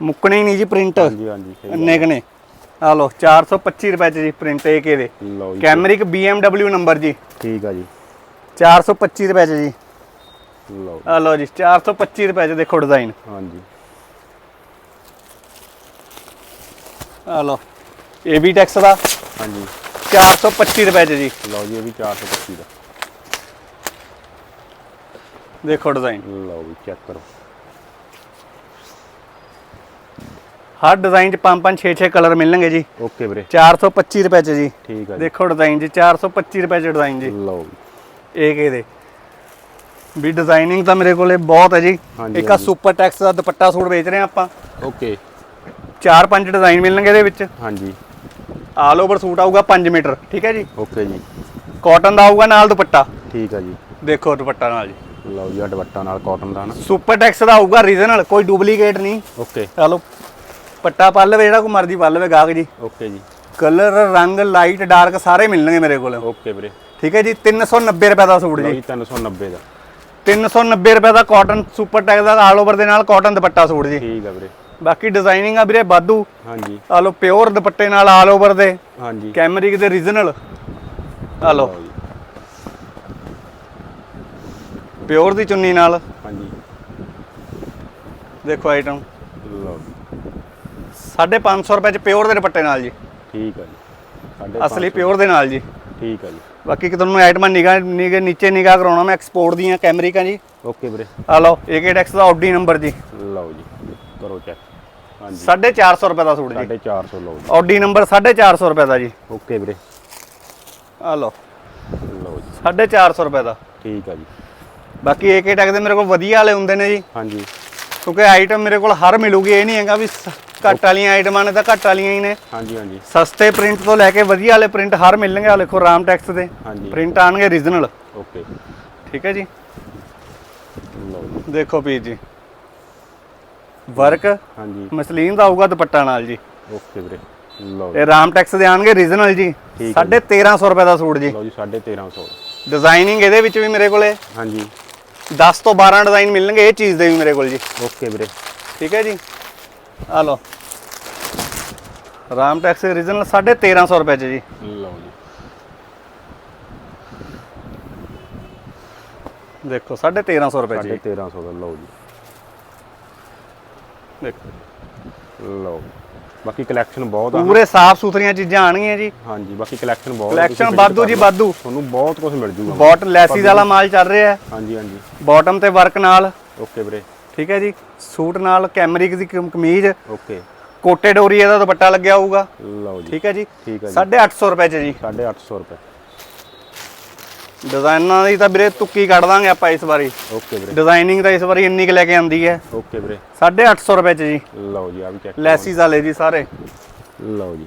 ਮੁੱਕਣੇ ਨਹੀਂ ਜੀ ਪ੍ਰਿੰਟ। ਹਾਂਜੀ ਹਾਂਜੀ ਸਹੀ ਇੰਨੇ ਕਨੇ ਆ ਲੋ 425 ਰੁਪਏ ਚ ਜੀ ਪ੍ਰਿੰਟ ਏਕੇ ਦੇ। ਗੱਲ। ਲਓ ਜੀ। ਕੈਮਰਿਕ BMW ਨੰਬਰ ਜੀ। ਠੀਕ ਆ ਜੀ। 425 ਰੁਪਏ ਚ ਜੀ। ਲਓ ਆ ਲਓ ਜੀ 425 ਰੁਪਏ ਚ ਦੇਖੋ ਡਿਜ਼ਾਈਨ। ਹਾਂਜੀ। ਆ ਲਓ ਵੀ ਟੈਕਸ ਦਾ। ਹਾਂਜੀ। 425 ਰੁਪਏ ਚ ਜੀ। ਲਓ ਜੀ ਇਹ ਵੀ 425 ਦਾ। ਦੇਖੋ ਡਿਜ਼ਾਈਨ ਲਓ ਜੀ ਚੈੱਕ ਕਰੋ। ਹਰ ਡਿਜ਼ਾਈਨ ਚ 5 5 6 6 ਕਲਰ ਮਿਲਣਗੇ ਜੀ। ਓਕੇ ਵੀਰੇ। 425 ਰੁਪਏ ਚ ਜੀ। ਠੀਕ ਜੀ। ਦੇਖੋ ਡਿਜ਼ਾਈਨ ਜੀ 425 ਰੁਪਏ ਚ ਡਿਜ਼ਾਈਨ ਜੀ। ਲਓ ਇਹ ਕਿਹਦੇ ਵੀ ਡਿਜ਼ਾਈਨਿੰਗ ਤਾਂ ਮੇਰੇ ਕੋਲੇ ਬਹੁਤ ਹੈ ਜੀ। ਇੱਕ ਆ। ਸੁਪਰ ਟੈਕਸ ਦਾ ਦੁਪੱਟਾ ਸੂਟ ਵੇਚ ਰਹੇ ਹਾਂ ਆਪਾਂ। ਓਕੇ। ਚਾਰ ਪੰਜ ਡਿਜ਼ਾਈਨ ਮਿਲਣਗੇ ਇਹਦੇ ਵਿੱਚ। ਹਾਂਜੀ। ਆਲ ਓਵਰ ਸੂਟ ਆਊਗਾ 5 ਮੀਟਰ ਠੀਕ ਹੈ ਜੀ? ਓਕੇ ਜੀ। ਕਾਟਨ ਦਾ ਆਊਗਾ ਨਾਲ ਦੁਪੱਟਾ। ਠੀਕ ਆ ਜੀ। ਦੇਖੋ ਦੁਪੱਟਾ ਨਾਲ ਜੀ। ਲਓ ਜੀ ਦੁਪੱਟਾ ਨਾਲ ਕਾਟਨ ਦਾ ਹਨਾ ਸੁਪਰ ਟੈਕਸ ਦਾ ਆਊਗਾ ਰੀਜਨਲ ਕੋਈ ਡੁਪਲੀਕੇਟ ਨਹੀਂ। ਓਕੇ। ਚਲੋ ਪੱਟਾ ਪਾ ਲਵੇ ਜਿਹੜਾ ਕੋ ਮਰਜ਼ੀ ਪਾ ਲਵੇ ਗਾਹਕ ਜੀ। ਓਕੇ ਜੀ। ਕਲਰ ਰੰਗ ਲਾਈਟ ਡਾਰਕ ਸਾਰੇ ਮਿਲਣਗੇ ਮੇਰੇ ਕੋਲ। ਓਕੇ ਵੀਰੇ। ਠੀਕ ਹੈ ਜੀ 390 ਰੁਪਏ ਦਾ ਸੂਟ ਜੀ। ਜੀ 390 ਦਾ। 390 ਰੁਪਏ ਦਾ ਕਾਟਨ ਸੁਪਰ ਟੈਕਸ ਦਾ ਆਲ ਓਵਰ ਦੇ ਨਾਲ ਕਾਟਨ ਦੁਪੱਟਾ ਸੂਟ ਜੀ। ਠੀਕ ਆ ਵੀਰੇ। ਬਾਕੀ ਡਿਜ਼ਾਈਨਿੰਗ ਆ ਵੀਰੇ ਬਾਦੂ। ਹਾਂਜੀ। ਆ ਲੋ ਪਿਓਰ ਦੁਪੱਟੇ ਨਾਲ ਆਲ ਓਵਰ ਦੇ। ਹਾਂਜੀ। ਕੈਮਰਿਕ ਦੇ ਰੀਜਨਲ ਆ ਲੋ ਪਿਓਰ ਦੀ ਚੁੰਨੀ ਨਾਲ। ਹਾਂਜੀ। ਦੇਖੋ ਆਈਟਮ ਲਓ 550 ਰੁਪਏ ਚ ਪਿਓਰ ਦੇ ਦੁਪੱਟੇ ਨਾਲ ਜੀ। ਠੀਕ ਆ ਜੀ। ਅਸਲੀ ਪਿਓਰ ਦੇ ਨਾਲ ਜੀ। ਠੀਕ ਆ ਜੀ। ਬਾਕੀ ਕਿ ਤੁਹਾਨੂੰ ਆਈਟਮਾਂ ਨਿਗਾ ਨਿਗੇ ਨੀਚੇ ਨਿਗਾ ਕਰਾਉਣਾ ਮੈਂ ਐਕਸਪੋਰਟ ਦੀਆਂ ਕੈਮਰਿਕਾਂ ਜੀ। ਓਕੇ ਵੀਰੇ। ਆ ਲਓ ਏਕੇਟੈਕਸ ਦਾ ਆਡੀ ਨੰਬਰ ਜੀ। ਲਓ ਜੀ। ਕਰੋ ਚੈੱਕ 450 ਰੁਪਏ ਦਾ ਸੂਟ ਜੀ। 450 ਲਓ ਜੀ। ਆਡੀ ਨੰਬਰ 450 ਰੁਪਏ ਦਾ ਜੀ। ਓਕੇ ਵੀਰੇ। ਆ ਲਓ। ਲਓ ਜੀ। 450 ਰੁਪਏ ਦਾ। ਠੀਕ ਆ ਜੀ। ਬਾਕੀ ਏਕੇਟੈਕਸ ਦੇ ਮੇਰੇ ਕੋਲ ਵਧੀਆ ਵਾਲੇ ਹੁੰਦੇ ਨੇ ਜੀ। ਹਾਂਜੀ। ਕਿਉਂਕਿ ਆਈਟਮ ਮੇਰੇ ਕੋਲ ਹਰ ਮਿਲੂਗੀ ਇਹ ਨਹੀਂ ਹੈਗਾ ਵੀ ਸ- ਘੱਟ ਵਾਲੀਆਂ ਆਈਟਮਾਂ ਨੇ ਤਾਂ ਘੱਟ ਵਾਲੀਆਂ ਹੀ ਨੇ। ਹਾਂਜੀ ਹਾਂਜੀ। ਸਸਤੇ ਪ੍ਰਿੰਟ ਤੋਂ ਲੈ ਕੇ ਵਧੀਆ ਵਾਲੇ ਪ੍ਰਿੰਟ ਹਰ ਮਿਲਣਗੇ ਆ ਦੇਖੋ ਰਾਮ ਟੈਕਸ ਦੇ। ਹਾਂਜੀ। ਪ੍ਰਿੰਟ ਆਣਗੇ ਰੀਜਨਲ ਓਕੇ। ਠੀਕ ਹੈ ਜੀ। ਦੇਖੋ ਪੀਸ ਜੀ। ਵਰਕ? ਹਾਂਜੀ। ਮਸਲੀਨ ਦਾ ਆਊਗਾ ਦੁਪੱਟਾ ਨਾਲ ਜੀ। ਓਕੇ ਵੀਰੇ। ਲਓ ਇਹ ਰਾਮ ਟੈਕਸ ਦੇ ਆਣਗੇ ਰੀਜਨਲ ਜੀ। ਠੀਕ ਹੈ 1350 ਰੁਪਏ ਦਾ ਸੂਟ ਜੀ। ਲਓ ਜੀ 1350 ਡਿਜ਼ਾਈਨਿੰਗ ਇਹਦੇ ਵਿੱਚ ਵੀ ਮੇਰੇ ਕੋਲੇ। ਹਾਂਜੀ। 10 ਤੋਂ 12 ਡਿਜ਼ਾਈਨ ਮਿਲਣਗੇ ਇਹ ਚੀਜ਼ ਦੇ ਵੀ ਮੇਰੇ ਕੋਲ ਜੀ। ਓਕੇ ਵੀਰੇ। ਠੀਕ ਹੈ ਜੀ। ਆ ਲਓ। ਰਾਮ ਟੈਕਸ ਰੀਜਨਲ 1350 ਰੁਪਏ ਚ ਜੀ। ਲਓ ਜੀ। ਦੇਖੋ 1350 ਰੁਪਏ ਜੀ। 1350 ਦਾ ਲਓ ਜੀ। ਦੇਖੋ। ਲਓ ਬਾਕੀ ਕਲੈਕਸ਼ਨ ਬਹੁਤ ਆ। ਪੂਰੇ ਸਾਫ਼ ਸੁਥਰੀਆਂ ਚੀਜ਼ਾਂ ਆਣਗੀਆਂ ਜੀ। ਹਾਂਜੀ ਬਾਕੀ ਕਲੈਕਸ਼ਨ ਬਹੁਤ ਕਲੈਕਸ਼ਨ ਬਾਦੂ ਜੀ। ਬਾਦੂ ਤੁਹਾਨੂੰ ਬਹੁਤ ਕੁਝ ਮਿਲ ਜੂਗਾ। ਬਾਟਮ ਲੈਸਿਸ ਵਾਲਾ ਮਾਲ ਚੱਲ ਰਿਹਾ ਹੈ। ਹਾਂਜੀ ਹਾਂਜੀ। ਬਾਟਮ ਤੇ ਵਰਕ ਨਾਲ। ਓਕੇ ਵੀਰੇ। ਠੀਕ ਹੈ ਜੀ। ਸੂਟ ਨਾਲ ਕੈਮਰਿਕ ਦੀ ਕਮ- ਕਮੀਜ਼। ਓਕੇ ਕੋਟੇ ਡੋਰੀ ਇਹਦਾ ਦੁਪੱਟਾ ਲੱਗਿਆ ਹੋਊਗਾ। ਲਓ ਜੀ। ਠੀਕ ਹੈ ਜੀ। ਠੀਕ ਹੈ ਜੀ। 850 ਰੁਪਏ ਚ ਜੀ। 850 ਰੁਪਏ। ਡਿਜ਼ਾਈਨਾਂ ਦੀ ਤਾਂ ਵੀਰੇ ਤੁੱਕੀ ਕੱਢ ਦਾਂਗੇ ਆਪਾਂ ਇਸ ਵਾਰੀ। ਓਕੇ ਵੀਰੇ। ਡਿਜ਼ਾਈਨਿੰਗ ਤਾਂ ਇਸ ਵਾਰੀ ਇੰਨੀ ਕੁ ਲੈ ਕੇ ਆਂਦੀ ਹੈ। ਓਕੇ ਵੀਰੇ। 850 ਰੁਪਏ ਚ ਜੀ। ਲਓ ਜੀ ਆ ਵੀ ਚੈੱਕ ਲੈਸਿਸ ਵਾਲੇ ਜੀ ਸਾਰੇ। ਲਓ ਜੀ।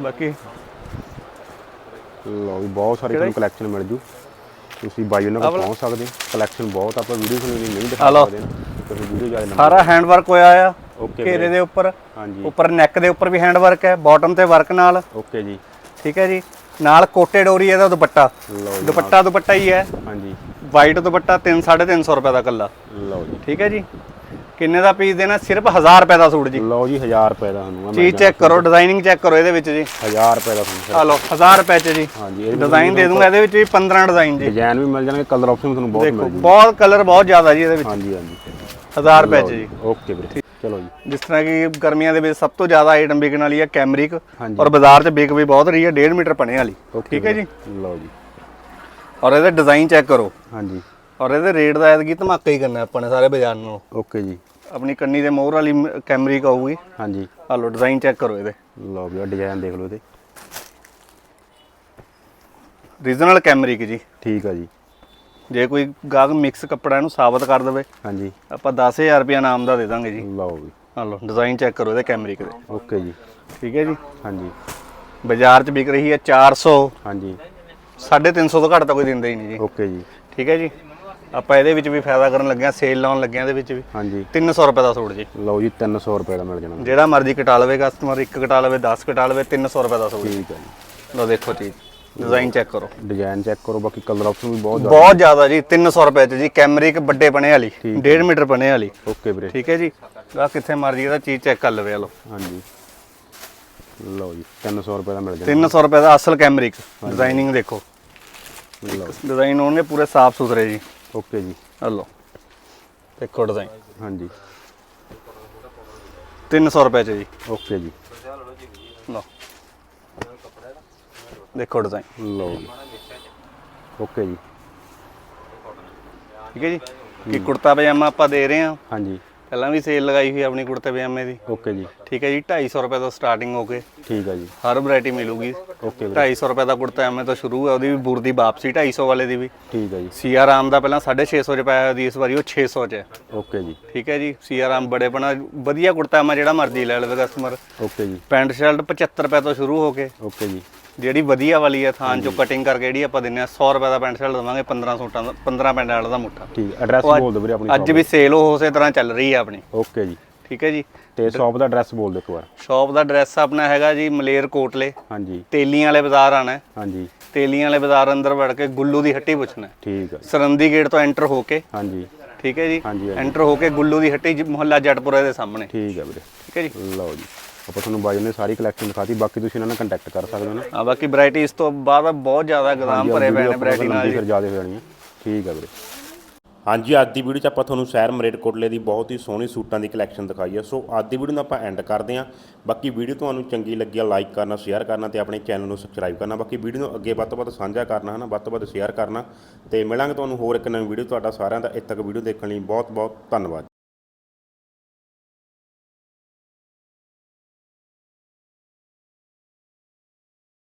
ਬਾਕੀ ਲਓ ਵੀ ਬਹੁਤ ਸਾਰੀ ਤੁਹਾਨੂੰ ਕਲੈਕਸ਼ਨ ਮਿਲ ਜੂ। ਤੁਸੀਂ ਬਾਈ ਉਹਨਾਂ ਕੋਲ ਪਹੁੰਚ ਸਕਦੇ। ਕਲੈਕਸ਼ਨ ਬਹੁਤ ਆਪਾਂ ਵੀਡੀਓ ਸੁਣੀ ਨਹੀਂ ਦਿਖਾ। ਸਕਦੇ ਤੁਸੀਂ ਵੀਡੀਓ ਲੰਬੀ ਸਾਰਾ ਹੈਂਡ ਵਰਕ ਹੋਇਆ ਆ। ਓਕੇ ਘੇਰੇ ਦੇ ਉੱਪਰ ਹਾਂਜੀ। ਉੱਪਰ ਨੈਕ ਦੇ ਉੱਪਰ ਵੀ ਹੈਂਡ ਵਰਕ ਹੈ ਬਾਟਮ ਤੇ ਵਰਕ ਨਾਲ। ਓਕੇ ਜੀ। ਠੀਕ ਹੈ ਜੀ? ਨਾਲ ਕੋਟੇ ਡੋਰੀ ਇਹਦਾ ਦੁਪੱਟਾ। ਦੁਪੱਟਾ ਦੁਪੱਟਾ ਹੀ ਹੈ। ਹਾਂਜੀ। ਵਾਈਟ ਦੁਪੱਟਾ 3 350 ਰੁਪਏ ਦਾ ਕੱਲਾ। ਲਓ ਜੀ। ਠੀਕ ਹੈ ਜੀ? ਕਿੰਨੇ ਦਾ ਪੀਸ ਦੇਣਾ? ਸਿਰਫ 1000 ਰੁਪਏ ਦਾ ਸੂਟ ਜੀ। ਲਓ ਜੀ 1000 ਰੁਪਏ ਦਾ ਤੁਹਾਨੂੰ ਚੀਜ਼ ਚੈੱਕ ਕਰੋ ਡਿਜ਼ਾਈਨਿੰਗ ਚੈੱਕ ਕਰੋ ਇਹਦੇ ਵਿੱਚ ਜੀ। 1000 ਰੁਪਏ ਦਾ ਤੁਹਾਨੂੰ ਆ ਲਓ 1000 ਰੁਪਏ ਚ ਜੀ। ਹਾਂਜੀ ਡਿਜ਼ਾਈਨ ਦੇ ਦੂੰਗਾ ਇਹਦੇ ਵਿੱਚ ਵੀ 15 ਡਿਜ਼ਾਈਨ ਜੀ। ਡਿਜ਼ਾਈਨ ਵੀ ਮਿਲ ਜਾਣਗੇ ਕਲਰ ਆਪਸ਼ਨ ਤੁਹਾਨੂੰ ਬਹੁਤ ਮਿਲ ਜੂ ਬਹੁਤ ਕਲਰ ਬਹੁਤ ਜ਼ਿਆਦਾ ਜੀ ਇਹਦੇ ਵਿੱਚ। ਹਾਂਜੀ ਹਾਂਜੀ। 1000 ਰੁਪਏ ਚ ਜੀ ਓਕੇ ਵੀਰੇ ਚਲੋ ਜੀ। ਜਿਸ ਤਰ੍ਹਾਂ ਕਿ ਗਰਮੀਆਂ ਦੇ ਵਿੱਚ ਸਭ ਤੋਂ ਜ਼ਿਆਦਾ ਆਈਟਮ ਵਿਕਣ ਵਾਲੀ ਹੈ ਕੈਮਰਿਕ। ਔਰ ਬਾਜ਼ਾਰ 'ਚ ਵਿਕ ਵੀ ਬਹੁਤ ਰਹੀ ਹੈ 1.5 ਮੀਟਰ ਪਣੇ ਵਾਲੀ। ਠੀਕ ਹੈ ਜੀ। ਲਓ ਜੀ। ਔਰ ਇਹਦੇ ਡਿਜ਼ਾਈਨ ਚੈੱਕ ਕਰੋ। ਹਾਂਜੀ। ਔਰ ਇਹਦੇ ਰੇਟ ਦਾ ਐਤਕੀ ਧਮਾਕਾ ਹੀ ਕਰਨਾ ਆਪਾਂ ਨੇ ਸਾਰੇ ਬਾਜ਼ਾਰ ਨਾਲੋਂ। ਓਕੇ ਜੀ। ਆਪਣੀ ਕੰਨੀ ਦੇ ਮੋਹਰ ਵਾਲੀ ਕੈਮਰਿਕ ਆਊਗੀ। ਹਾਂਜੀ। ਆ ਲਓ ਡਿਜ਼ਾਈਨ ਚੈੱਕ ਕਰੋ ਇਹਦੇ। ਲਓ ਵੀ ਡਿਜ਼ਾਈਨ ਦੇਖ ਲਓ ਇਹਦੇ। ਰੀਜਨਲ ਕੈਮਰਿਕ ਜੀ। ਠੀਕ ਆ ਜੀ। ਜੇ ਕੋਈ ਗਾਹਕ ਮਿਕਸ ਕੱਪੜਾ ਇਹਨੂੰ ਸਾਬਤ ਕਰ ਦੇਵੇ ਹਾਂਜੀ। ਆਪਾਂ 10000 ਰੁਪਏ ਨਾਮ ਦਾ ਦੇ ਦਾਂਗੇ ਜੀ। ਲਓ ਵੀ। ਆ ਲਓ ਡਿਜ਼ਾਈਨ ਚੈੱਕ ਕਰੋ ਇਹਦੇ ਕੈਮਰਿਕ ਦੇ ਓਕੇ ਜੀ। ਠੀਕ ਹੈ ਜੀ? ਹਾਂਜੀ। ਬਾਜ਼ਾਰ 'ਚ ਵਿਕ ਰਹੀ ਹੈ 400 ਹਾਂਜੀ। 350 ਤੋਂ ਘੱਟ ਤਾਂ ਕੋਈ ਦਿੰਦਾ ਹੀ ਨਹੀਂ ਜੀ। ਓਕੇ ਜੀ। ਠੀਕ ਹੈ ਜੀ? ਆਪਾਂ ਇਹਦੇ ਵਿੱਚ ਵੀ ਫਾਇਦਾ ਕਰਨ ਲੱਗੇ ਆ ਸੇਲ ਲਾਉਣ ਲੱਗੇ ਆ ਇਹਦੇ ਵਿੱਚ ਵੀ। ਹਾਂਜੀ। 300 ਰੁਪਏ ਦਾ ਸੂਟ ਜੀ। ਲਓ ਜੀ 300 ਰੁਪਏ ਦਾ ਮਿਲ ਜਾਣਾ। ਜਿਹੜਾ ਮਰਜ਼ੀ ਕਟਾ ਲਵੇ ਕਸਟਮਰ ਇੱਕ ਕਟਾ ਲਵੇ 10 ਕਟਾ ਲਵੇ 300 ਰੁਪਏ ਦਾ ਸੂਟ ਠੀਕ ਆ ਜੀ। ਲਓ ਦੇਖੋ ਚੀਜ਼। ਡਿਜ਼ਾਈਨ ਚੈੱਕ ਕਰੋ। ਡਿਜ਼ਾਈਨ ਚੈੱਕ ਕਰੋ ਬਾਕੀ ਕਲਰ ਆਪਸ਼ਨ ਵੀ ਬਹੁਤ ਜ਼ਿਆਦਾ ਬਹੁਤ ਜ਼ਿਆਦਾ ਜੀ 300 ਰੁਪਏ ਚ ਜੀ ਕੈਮਰਿਕ ਵੱਡੇ ਬਣੇ ਵਾਲੀ 1.5 ਮੀਟਰ ਬਣੇ ਵਾਲੀ। ਓਕੇ ਵੀਰੇ। ਠੀਕ ਹੈ ਜੀ। ਆ ਕਿੱਥੇ ਮਰਜ਼ੀ ਇਹਦਾ ਚੀਜ਼ ਚੈੱਕ ਕਰ ਲਵੇ ਲਓ ਹਾਂਜੀ। ਲਓ ਜੀ 300 ਰੁਪਏ ਦਾ ਮਿਲ ਜਾਣਾ। 300 ਰੁਪਏ ਦਾ ਅਸਲ ਕੈਮਰਿਕ ਡਿਜ਼ਾਈਨਿੰਗ ਦੇਖੋ। ਲਓ ਡਿਜ਼ਾਈਨ ਹੋਣਗੇ ਪੂਰੇ ਸਾਫ਼ ਸੁਥਰੇ ਜੀ। ਓਕੇ ਜੀ। ਆ ਦੇਖੋ ਡਿਜ਼ਾਈਨ ਹਾਂਜੀ। 300 ਰੁਪਏ ਚ ਜੀ। ਓਕੇ ਜੀ। ਲਓ। ਦੇਖੋ ਡਿਜ਼ਾਈਨ ਲਓ ਜੀ। ਓਕੇ ਜੀ। ਠੀਕ ਹੈ ਜੀ? ਕਿ ਕੁੜਤਾ ਪਜਾਮਾ ਆਪਾਂ ਦੇ ਰਹੇ ਹਾਂ। ਹਾਂਜੀ। ਪਹਿਲਾਂ ਵੀ ਸੇਲ ਲਗਾਈ ਹੋਈ ਆਪਣੀ ਕੁੜਤੇ ਪਜਾਮੇ ਦੀ। ਓਕੇ ਜੀ। ਠੀਕ ਹੈ ਜੀ 250 ਰੁਪਏ ਤੋਂ ਸਟਾਰਟਿੰਗ ਹੋ ਕੇ ਠੀਕ ਹੈ ਜੀ। ਹਰ ਵੈਰਾਈਟੀ ਮਿਲੂਗੀ। ਓਕੇ ਵੀਰੇ। 250 ਰੁਪਏ ਦਾ ਕੁੜਤਾ ਐਵੇਂ ਤੋਂ ਸ਼ੁਰੂ ਹੈ ਉਹਦੀ ਵੀ ਬੁਰ ਦੀ ਵਾਪਸੀ 250 ਵਾਲੇ ਦੀ ਵੀ। ਠੀਕ ਹੈ ਜੀ। ਸੀਆ ਰਾਮ ਦਾ ਪਹਿਲਾਂ 650 ਚ ਪਾਇਆ ਦੀ ਇਸ ਵਾਰੀ ਉਹ 600 ਚ ਹੈ। ਓਕੇ ਜੀ। ਠੀਕ ਹੈ ਜੀ ਸੀਆ ਰਾਮ ਬੜੇ ਬਣਾ ਵਧੀਆ ਕੁੜਤਾ ਮੈਂ ਜਿਹੜਾ ਮਰਜ਼ੀ ਲੈ ਲਵੇ ਕਸਟਮਰ ਓਕੇ ਜੀ। ਪੈਂਟ ਸ਼ਰਟ 75 ਰੁਪਏ ਤੋਂ ਸ਼ੁਰੂ ਹੋ ਕੇ। ਓਕੇ ਜੀ। ਜਿਹੜੀ ਵਧੀਆ ਵਾਲੀ ਹੈ ਥਾਨ ਚੋਂ ਕਟਿੰਗ ਕਰਕੇ ਜਿਹੜੀ ਆਪਾਂ ਦਿੰਨੇ ਆ 100 ਰੁਪਏ ਦਾ ਪੈਂਟ ਸ਼ਰਟ ਦਵਾਂਗੇ 15 ਸੂਟਾਂ ਦਾ 15 ਪੈਂਟ ਵਾਲਾ ਦਾ ਮੁੱਠਾ ਠੀਕ ਐਡਰੈਸ ਬੋਲ ਦਿਓ ਵੀਰੇ ਆਪਣੀ ਅੱਜ ਵੀ ਸੇਲ ਉਸੇ ਤਰ੍ਹਾਂ ਚੱਲ ਰਹੀ ਹੈ ਆਪਣੀ। ਓਕੇ ਜੀ। ਠੀਕ ਹੈ ਜੀ। ਤੇ ਸ਼ਾਪ ਦਾ ਐਡਰੈਸ ਬੋਲ ਦਿਓ ਇੱਕ ਵਾਰ। ਸ਼ਾਪ ਦਾ ਐਡਰੈਸ ਆਪਣਾ ਹੈਗਾ ਜੀ ਮਲੇਰ ਕੋਟਲੇ। ਹਾਂਜੀ। ਤੇਲੀਆਂ ਵਾਲੇ ਬਾਜ਼ਾਰ ਆਣਾ ਹਾਂਜੀ। ਤੇਲੀਆਂ ਵਾਲੇ ਬਾਜ਼ਾਰ ਅੰਦਰ ਵੜ ਕੇ ਗੁੱਲੂ ਦੀ ਹੱਟੀ ਪੁੱਛਣਾ। ਠੀਕ ਹੈ ਸਰੰਦੀ ਗੇਟ ਤੋਂ ਐਂਟਰ ਹੋ ਕੇ। ਹਾਂਜੀ। ਠੀਕ ਹੈ ਜੀ। ਐਂਟਰ ਹੋ ਕੇ ਗੁੱਲੂ ਦੀ ਹੱਟੀ ਮੁਹੱਲਾ ਜੱਟਪੁਰੇ ਦੇ ਸਾਹਮਣੇ। ਠੀਕ ਹੈ ਵੀਰੇ। ਠੀਕ ਹੈ ਜੀ। ਲਓ ਜੀ। ਆਪਾਂ ਤੁਹਾਨੂੰ ਬਾਈ ਨੇ ਸਾਰੀ ਕਲੈਕਸ਼ਨ ਦਿਖਾਤੀ ਬਾਕੀ ਤੁਸੀਂ ਇਹਨਾਂ ਨਾਲ ਕੰਟੈਕਟ ਕਰ ਸਕਦੇ ਹੋ ਨਾ। ਆ ਬਾਕੀ ਵੈਰਾਈਟੀ ਇਸ ਤੋਂ ਬਾਅਦ ਬਹੁਤ ਜ਼ਿਆਦਾ ਗਦਾਮ ਭਰੇ ਪਏ ਨੇ ਵੈਰਾਈਟੀ ਨਾਲ ਜੀ। ਫਿਰ ਜ਼ਿਆਦਾ ਹੋ ਜਾਣੀ ਹੈ ਠੀਕ ਹੈ ਵੀਰੇ। ਹਾਂਜੀ ਅੱਜ ਦੀ ਵੀਡੀਓ 'ਚ ਆਪਾਂ ਤੁਹਾਨੂੰ ਸ਼ਹਿਰ ਮਰੇਟਕੋਟਲੇ ਦੀ ਬਹੁਤ ਹੀ ਸੋਹਣੀ ਸੂਟਾਂ ਦੀ ਕਲੈਕਸ਼ਨ ਦਿਖਾਈ ਹੈ ਸੋ ਅੱਜ ਦੀ ਵੀਡੀਓ ਨੂੰ ਆਪਾਂ ਐਂਡ ਕਰਦੇ ਹਾਂ। ਬਾਕੀ ਵੀਡੀਓ ਤੁਹਾਨੂੰ ਚੰਗੀ ਲੱਗੀ ਆ ਲਾਈਕ ਕਰਨਾ ਸ਼ੇਅਰ ਕਰਨਾ ਤੇ ਆਪਣੇ ਚੈਨਲ ਨੂੰ ਸਬਸਕ੍ਰਾਈਬ ਕਰਨਾ। ਬਾਕੀ ਵੀਡੀਓ ਨੂੰ ਅੱਗੇ ਵੱਧ ਤੋਂ ਵੱਧ ਸਾਂਝਾ ਕਰਨਾ ਹੈ ਨਾ ਵੱਧ ਤੋਂ ਵੱਧ ਸ਼ੇਅਰ ਕਰਨਾ। ਤੇ ਮਿਲਾਂਗੇ ਤੁਹਾਨੂੰ ਹੋਰ ਇੱਕ ਨਵੀਂ ਵੀਡੀਓ ਤੁਹਾਡਾ ਸਾਰਿਆਂ ਦਾ। ਇੱਥੇ ਤੱਕ ਵੀਡੀਓ ਦੇਖਣ ਲਈ ਬਹੁਤ ਬਹੁਤ ਧੰਨਵਾਦ।